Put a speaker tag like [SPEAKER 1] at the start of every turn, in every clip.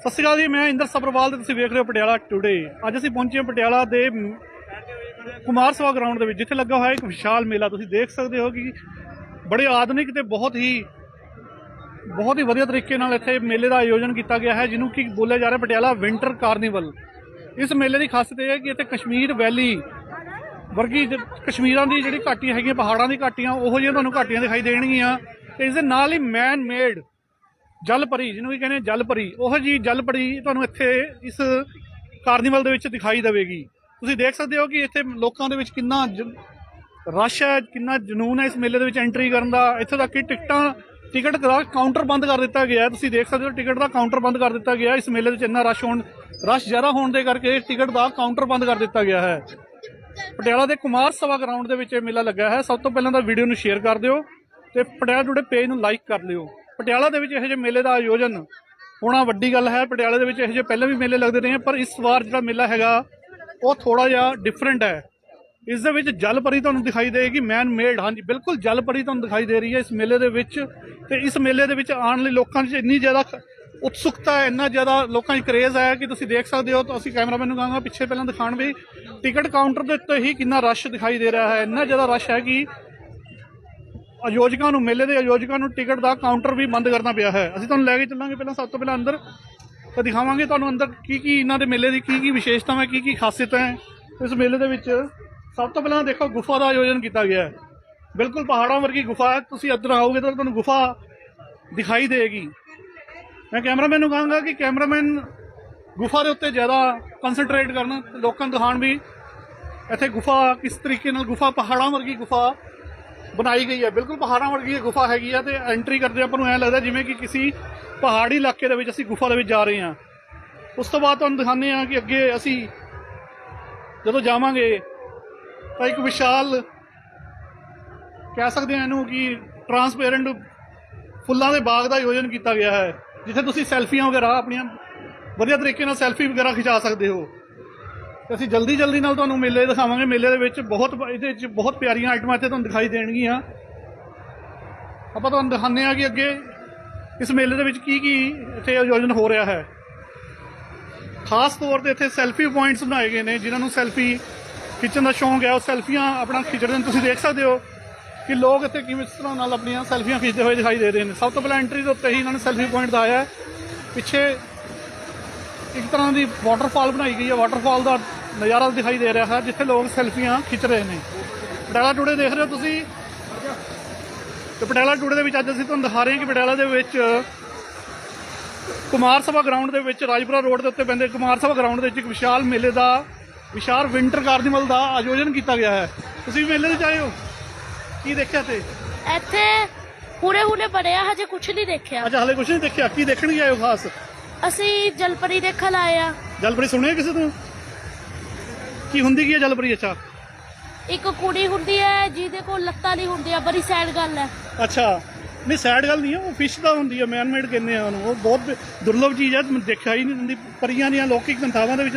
[SPEAKER 1] ਸਤਿ ਸ਼੍ਰੀ ਅਕਾਲ ਜੀ, ਮੈਂ ਇੰਦਰ ਸਬਰਵਾਲ ਤੇ ਤੁਸੀਂ ਵੇਖ ਰਹੇ ਹੋ ਪਟਿਆਲਾ ਟੁਡੇ ਅੱਜ ਅਸੀਂ ਪਹੁੰਚੇ ਹਾਂ ਪਟਿਆਲਾ ਦੇ ਕੁਮਾਰ ਸਭਾ ਗਰਾਊਂਡ ਦੇ ਵਿੱਚ, ਜਿੱਥੇ ਲੱਗਾ ਹੋਇਆ ਇੱਕ ਵਿਸ਼ਾਲ ਮੇਲਾ। ਤੁਸੀਂ ਦੇਖ ਸਕਦੇ ਹੋ ਕਿ ਬੜੇ ਆਧੁਨਿਕ ਤੇ ਬਹੁਤ ਹੀ ਬਹੁਤ ਹੀ ਵਧੀਆ ਤਰੀਕੇ ਨਾਲ ਇੱਥੇ ਮੇਲੇ ਦਾ ਆਯੋਜਨ ਕੀਤਾ ਗਿਆ ਹੈ, ਜਿਹਨੂੰ ਕਿ ਬੋਲਿਆ ਜਾ ਰਿਹਾ ਪਟਿਆਲਾ ਵਿੰਟਰ ਕਾਰਨੀਵਲ ਇਸ ਮੇਲੇ ਦੀ ਖਾਸੀਅਤ ਇਹ ਹੈ ਕਿ ਇੱਥੇ ਕਸ਼ਮੀਰ ਵੈਲੀ ਵਰਗੀ ਜ- ਕਸ਼ਮੀਰਾਂ ਦੀ ਜਿਹੜੀ ਘਾਟੀਆਂ ਹੈਗੀਆਂ, ਪਹਾੜਾਂ ਦੀ ਘਾਟੀਆਂ, ਉਹੋ ਜਿਹੀਆਂ ਤੁਹਾਨੂੰ ਘਾਟੀਆਂ ਦਿਖਾਈ ਦੇਣਗੀਆਂ। ਤੇ ਇਸ ਦੇ ਨਾਲ ਹੀ ਮੈਨ ਮੇਡ ਜਲ ਪਰੀ ਜਿਹਨੂੰ ਵੀ ਕਹਿੰਦੇ ਜਲ ਪਰੀ ਉਹ ਜੀ ਜਲ ਪਰੀ ਤੁਹਾਨੂੰ ਇੱਥੇ ਇਸ ਕਾਰਨੀਵਲ ਦੇ ਵਿੱਚ ਦਿਖਾਈ ਦੇਵੇਗੀ। ਤੁਸੀਂ ਦੇਖ ਸਕਦੇ ਹੋ ਕਿ ਇੱਥੇ ਲੋਕਾਂ ਦੇ ਵਿੱਚ ਕਿੰਨਾ ਰਸ਼ ਹੈ, ਕਿੰਨਾ ਜਨੂਨ ਹੈ ਇਸ ਮੇਲੇ ਦੇ ਵਿੱਚ ਐਂਟਰੀ ਕਰਨ ਦਾ। ਇੱਥੇ ਤੱਕ ਕਿ ਟਿਕਟਾਂ, ਟਿਕਟ ਦਾ ਕਾਊਂਟਰ ਬੰਦ ਕਰ ਦਿੱਤਾ ਗਿਆ ਤੁਸੀਂ ਦੇਖ ਸਕਦੇ ਹੋ ਟਿਕਟ ਦਾ ਕਾਊਂਟਰ ਬੰਦ ਕਰ ਦਿੱਤਾ ਗਿਆ ਇਸ ਮੇਲੇ ਵਿੱਚ ਇੰਨਾ ਰਸ਼ ਹੋਣ, ਰਸ਼ ਜ਼ਿਆਦਾ ਹੋਣ ਦੇ ਕਰਕੇ ਟਿਕਟ ਦਾ ਕਾਊਂਟਰ ਬੰਦ ਕਰ ਦਿੱਤਾ ਗਿਆ ਹੈ। ਪਟਿਆਲਾ ਦੇ ਕੁਮਾਰ ਸਭਾ ਗਰਾਊਂਡ ਦੇ ਵਿੱਚ ਇਹ ਮੇਲਾ ਲੱਗਾ ਹੈ। ਸਭ ਤੋਂ ਪਹਿਲਾਂ ਤਾਂ ਵੀਡੀਓ ਨੂੰ ਸ਼ੇਅਰ ਕਰ ਦਿਓ ਤੇ ਪਟਿਆਲਾ ਟੁਡੇ ਪੇਜ ਨੂੰ ਲਾਈਕ ਕਰ ਲਿਓ। ਪਟਿਆਲਾ ਦੇ ਵਿੱਚ ਇਹੋ ਜਿਹੇ ਮੇਲੇ ਦਾ ਆਯੋਜਨ ਹੋਣਾ ਵੱਡੀ ਗੱਲ ਹੈ। ਪਟਿਆਲੇ ਦੇ ਵਿੱਚ ਇਹੋ ਜਿਹੇ ਪਹਿਲਾਂ ਵੀ ਮੇਲੇ ਲੱਗਦੇ ਰਹੇ ਪਰ ਇਸ ਵਾਰ ਜਿਹੜਾ ਮੇਲਾ ਹੈਗਾ, ਉਹ ਥੋੜਾ ਜਿਹਾ ਡਿਫਰੈਂਟ ਹੈ। ਇਸ ਦੇ ਵਿੱਚ ਜਲ ਪਰੀ ਤੁਹਾਨੂੰ ਦਿਖਾਈ ਦੇਗੀ ਮੈਨ ਮੇਡ ਹਾਂਜੀ, ਬਿਲਕੁਲ ਜਲ ਪਰੀ ਤੁਹਾਨੂੰ ਦਿਖਾਈ ਦੇ ਰਹੀ ਹੈ ਇਸ ਮੇਲੇ ਦੇ ਵਿੱਚ। ਤੇ ਇਸ ਮੇਲੇ ਦੇ ਵਿੱਚ ਆਉਣ ਲਈ ਲੋਕਾਂ 'ਚ ਇੰਨੀ ਜ਼ਿਆਦਾ ਉਤਸੁਕਤਾ ਹੈ, ਇੰਨਾ ਜ਼ਿਆਦਾ ਲੋਕਾਂ 'ਚ ਕਰੇਜ਼ ਹੈ ਕਿ ਤੁਸੀਂ ਦੇਖ ਸਕਦੇ ਹੋ। ਤਾਂ ਅਸੀਂ ਕੈਮਰਾਮੈਨ ਨੂੰ ਕਹਾਂਗਾ, ਪਿੱਛੇ ਪਹਿਲਾਂ ਦਿਖਾਣ ਵੀ, ਟਿਕਟ ਕਾਊਂਟਰ ਦੇ ਉੱਤੇ ਹੀ ਕਿੰਨਾ ਰਸ਼ ਦਿਖਾਈ ਦੇ ਰਿਹਾ ਹੈ। ਇੰਨਾ ਜ਼ਿਆਦਾ ਰਸ਼ ਹੈ ਕਿ ਆਯੋਜਕਾਂ ਨੂੰ, ਮੇਲੇ ਦੇ ਆਯੋਜਕਾਂ ਨੂੰ ਟਿਕਟ ਦਾ ਕਾਊਂਟਰ ਵੀ ਬੰਦ ਕਰਨਾ ਪਿਆ ਹੈ। ਅਸੀਂ ਤੁਹਾਨੂੰ ਲੈ ਕੇ ਚੱਲਾਂਗੇ ਪਹਿਲਾਂ, ਸਭ ਤੋਂ ਪਹਿਲਾਂ ਅੰਦਰ। ਤਾਂ ਦਿਖਾਵਾਂਗੇ ਤੁਹਾਨੂੰ ਅੰਦਰ ਕੀ ਕੀ ਇਹਨਾਂ ਦੇ ਮੇਲੇ ਦੀ ਕੀ ਕੀ ਵਿਸ਼ੇਸ਼ਤਾਵਾਂ, ਕੀ ਕੀ ਖਾਸੀਅਤਾਂ ਹੈ। ਇਸ ਮੇਲੇ ਦੇ ਵਿੱਚ ਸਭ ਤੋਂ ਪਹਿਲਾਂ ਦੇਖੋ, ਗੁਫਾ ਦਾ ਆਯੋਜਨ ਕੀਤਾ ਗਿਆ ਹੈ। ਬਿਲਕੁਲ ਪਹਾੜਾਂ ਵਰਗੀ ਗੁਫਾ ਹੈ। ਤੁਸੀਂ ਅੰਦਰ ਆਓਗੇ ਤਾਂ ਤੁਹਾਨੂੰ ਗੁਫਾ ਦਿਖਾਈ ਦੇਗੀ। ਮੈਂ ਕੈਮਰਾਮੈਨ ਨੂੰ ਕਹਾਂਗਾ ਕਿ ਕੈਮਰਾਮੈਨ ਗੁਫਾ ਦੇ ਉੱਤੇ ਜ਼ਿਆਦਾ ਕਨਸੈਂਟਰੇਟ ਕਰਨ, ਲੋਕਾਂ ਨੂੰ ਦਿਖਾਉਣ ਵੀ। ਇੱਥੇ ਗੁਫਾ ਕਿਸ ਤਰੀਕੇ ਨਾਲ, ਗੁਫਾ ਪਹਾੜਾਂ ਵਰਗੀ ਗੁਫਾ ਬਣਾਈ ਗਈ ਹੈ। ਬਿਲਕੁਲ ਪਹਾੜਾਂ ਵਰਗੀ ਇਹ ਗੁਫਾ ਹੈਗੀ ਆ ਤੇ ਐਂਟਰੀ ਕਰਦੇ ਆਪਾਂ ਨੂੰ ਐਂ ਲੱਗਦਾ ਜਿਵੇਂ ਕਿ ਕਿਸੇ ਪਹਾੜੀ ਇਲਾਕੇ ਦੇ ਵਿੱਚ ਅਸੀਂ ਗੁਫਾ ਦੇ ਵਿੱਚ ਜਾ ਰਹੇ ਹਾਂ। ਉਸ ਤੋਂ ਬਾਅਦ ਤੁਹਾਨੂੰ ਦਿਖਾਉਂਦੇ ਹਾਂ ਕਿ ਅੱਗੇ ਅਸੀਂ ਜਦੋਂ ਜਾਵਾਂਗੇ ਤਾਂ ਇੱਕ ਵਿਸ਼ਾਲ ਕਹਿ ਸਕਦੇ ਹਾਂ ਇਹਨੂੰ ਕਿ ਟਰਾਂਸਪੇਰੈਂਟ ਫੁੱਲਾਂ ਦੇ ਬਾਗ ਦਾ ਆਯੋਜਨ ਕੀਤਾ ਗਿਆ ਹੈ, ਜਿੱਥੇ ਤੁਸੀਂ ਸੈਲਫੀਆਂ ਵਗੈਰਾ ਆਪਣੀਆਂ ਵਧੀਆ ਤਰੀਕੇ ਨਾਲ ਸੈਲਫੀ ਵਗੈਰਾ ਖਿਚਾ ਸਕਦੇ ਹੋ। ਤੇ ਅਸੀਂ ਜਲਦੀ ਜਲਦੀ ਨਾਲ ਤੁਹਾਨੂੰ ਮੇਲੇ ਦਿਖਾਵਾਂਗੇ। ਮੇਲੇ ਦੇ ਵਿੱਚ ਬਹੁਤ ਇਹਦੇ ਵਿੱਚ ਬਹੁਤ ਪਿਆਰੀਆਂ ਆਈਟਮਾਂ ਇੱਥੇ ਤੁਹਾਨੂੰ ਦਿਖਾਈ ਦੇਣਗੀਆਂ। ਆਪਾਂ ਤੁਹਾਨੂੰ ਦਿਖਾਉਂਦੇ ਹਾਂ ਕਿ ਅੱਗੇ ਇਸ ਮੇਲੇ ਦੇ ਵਿੱਚ ਕੀ ਕੀ ਇੱਥੇ ਆਯੋਜਨ ਹੋ ਰਿਹਾ ਹੈ। ਖਾਸ ਤੌਰ ਤੇ ਇੱਥੇ ਸੈਲਫੀ ਪੁਆਇੰਟਸ ਬਣਾਏ ਗਏ ਨੇ, ਜਿਨ੍ਹਾਂ ਨੂੰ ਸੈਲਫੀ ਖਿੱਚਣ ਦਾ ਸ਼ੌਂਕ ਹੈ। ਉਹ ਸੈਲਫੀਆਂ ਆਪਣਾ ਖਿੱਚਦੇ ਨੇ। ਤੁਸੀਂ ਦੇਖ ਸਕਦੇ ਹੋ ਕਿ ਲੋਕ ਇੱਥੇ ਕਿਵੇਂ ਇਸ ਤਰ੍ਹਾਂ ਨਾਲ ਆਪਣੀਆਂ ਸੈਲਫੀਆਂ ਖਿੱਚਦੇ ਹੋਏ ਦਿਖਾਈ ਦੇ ਰਹੇ ਨੇ। ਸਭ ਤੋਂ ਪਹਿਲਾਂ ਐਂਟਰੀ ਦੇ ਉੱਤੇ ਹੀ ਇਹਨਾਂ ਨੇ ਸੈਲਫੀ ਪੁਆਇੰਟ ਦਿਖਾਇਆ ਹੈ। ਪਿੱਛੇ ਇੱਕ ਤਰ੍ਹਾਂ ਦੀ ਵਾਟਰਫਾਲ ਬਣਾਈ ਗਈ ਹੈ। ਵਾਟਰਫਾਲ ਦਾ ਨਜ਼ਾਰਾ ਦਿਖਾਈ ਦੇ ਰਿਹਾ ਹੈ ਜਿੱਥੇ ਲੋਕ ਸੈਲਫੀਆਂ ਖਿੱਚ ਰਹੇ ਨੇ। ਪਟਿਆਲਾ ਟੂਡੇ ਦੇਖ ਰਹੇ ਹੋ ਤੁਸੀਂ? ਤੇ ਪਟਿਆਲਾ ਟੂਡੇ ਦੇ ਵਿੱਚ ਅੱਜ ਅਸੀਂ ਤੁਹਾਨੂੰ ਦਿਖਾ ਰਹੇ ਹਾਂ ਕਿ ਪਟਿਆਲਾ ਦੇ ਵਿੱਚ ਕੁਮਾਰ ਸਭਾ ਗਰਾਊਂਡ ਦੇ ਵਿੱਚ ਰਾਜਪੁਰਾ ਰੋਡ ਦੇ ਉੱਤੇ ਪੈਂਦੇ ਕੁਮਾਰ ਸਭਾ ਗਰਾਊਂਡ ਦੇ ਵਿੱਚ ਇੱਕ ਵਿਸ਼ਾਲ ਮੇਲੇ ਦਾ ਵਿਸ਼ਾਲ ਵਿੰਟਰ ਕਾਰਨੀਵਲ ਦਾ ਆਯੋਜਨ ਕੀਤਾ ਗਿਆ ਹੈ। ਤੁਸੀਂ ਮੇਲੇ ਦੇ ਆਏ ਹੋ? ਕੀ ਦੇਖਿਆ ਤੇ
[SPEAKER 2] ਇੱਥੇ ਹੁਣੇ ਹੁਣੇ ਬਣਿਆ ਹਜੇ ਕੁਝ ਨਹੀਂ ਦੇਖਿਆ।
[SPEAKER 1] ਅੱਛਾ ਹਲੇ ਕੁਝ ਨਹੀਂ ਦੇਖਿਆ। ਕੀ ਦੇਖਣ ਗਏ ਹੋ ਖਾਸ?
[SPEAKER 2] ਅਸੀਂ ਜਲਪਰੀ ਦੇਖਣ ਆਏ ਆ
[SPEAKER 1] ਜਲਪਰੀ ਸੁਣਿਆ ਕਿਸੇ ਤੋਂ? ਕੀ ਹੁੰਦੀ ਕੀ ਹੈ ਜਲਪਰੀ ਅੱਛਾ?
[SPEAKER 2] ਇੱਕ ਕੁੜੀ ਹੁੰਦੀ ਹੈ ਜਿਹਦੇ ਕੋਲ ਲੱਤਾਂ ਨਹੀਂ ਹੁੰਦੀਆਂ ਬੜੀ ਸੈਡ ਗੱਲ ਹੈ।
[SPEAKER 1] ਅੱਛਾ। ਨਹੀਂ ਸੈਡ ਗੱਲ ਨਹੀਂ ਹੈ ਉਹ ਫਿਸ਼ ਦਾ ਹੁੰਦੀ ਹੈ ਮੈਨ ਮੇਡ ਕਹਿੰਦੇ ਆ ਉਹਨੂੰ। ਉਹ ਬਹੁਤ ਦੁਰਲਭ ਚੀਜ਼ ਹੈ ਮੈਂ ਦੇਖਿਆ ਹੀ ਨਹੀਂ ਹੁੰਦੀ। ਪਰੀਆਂ ਦੀਆਂ ਲੌਕਿਕ ਕੰਥਾਵਾਂ ਦੇ ਵਿੱਚ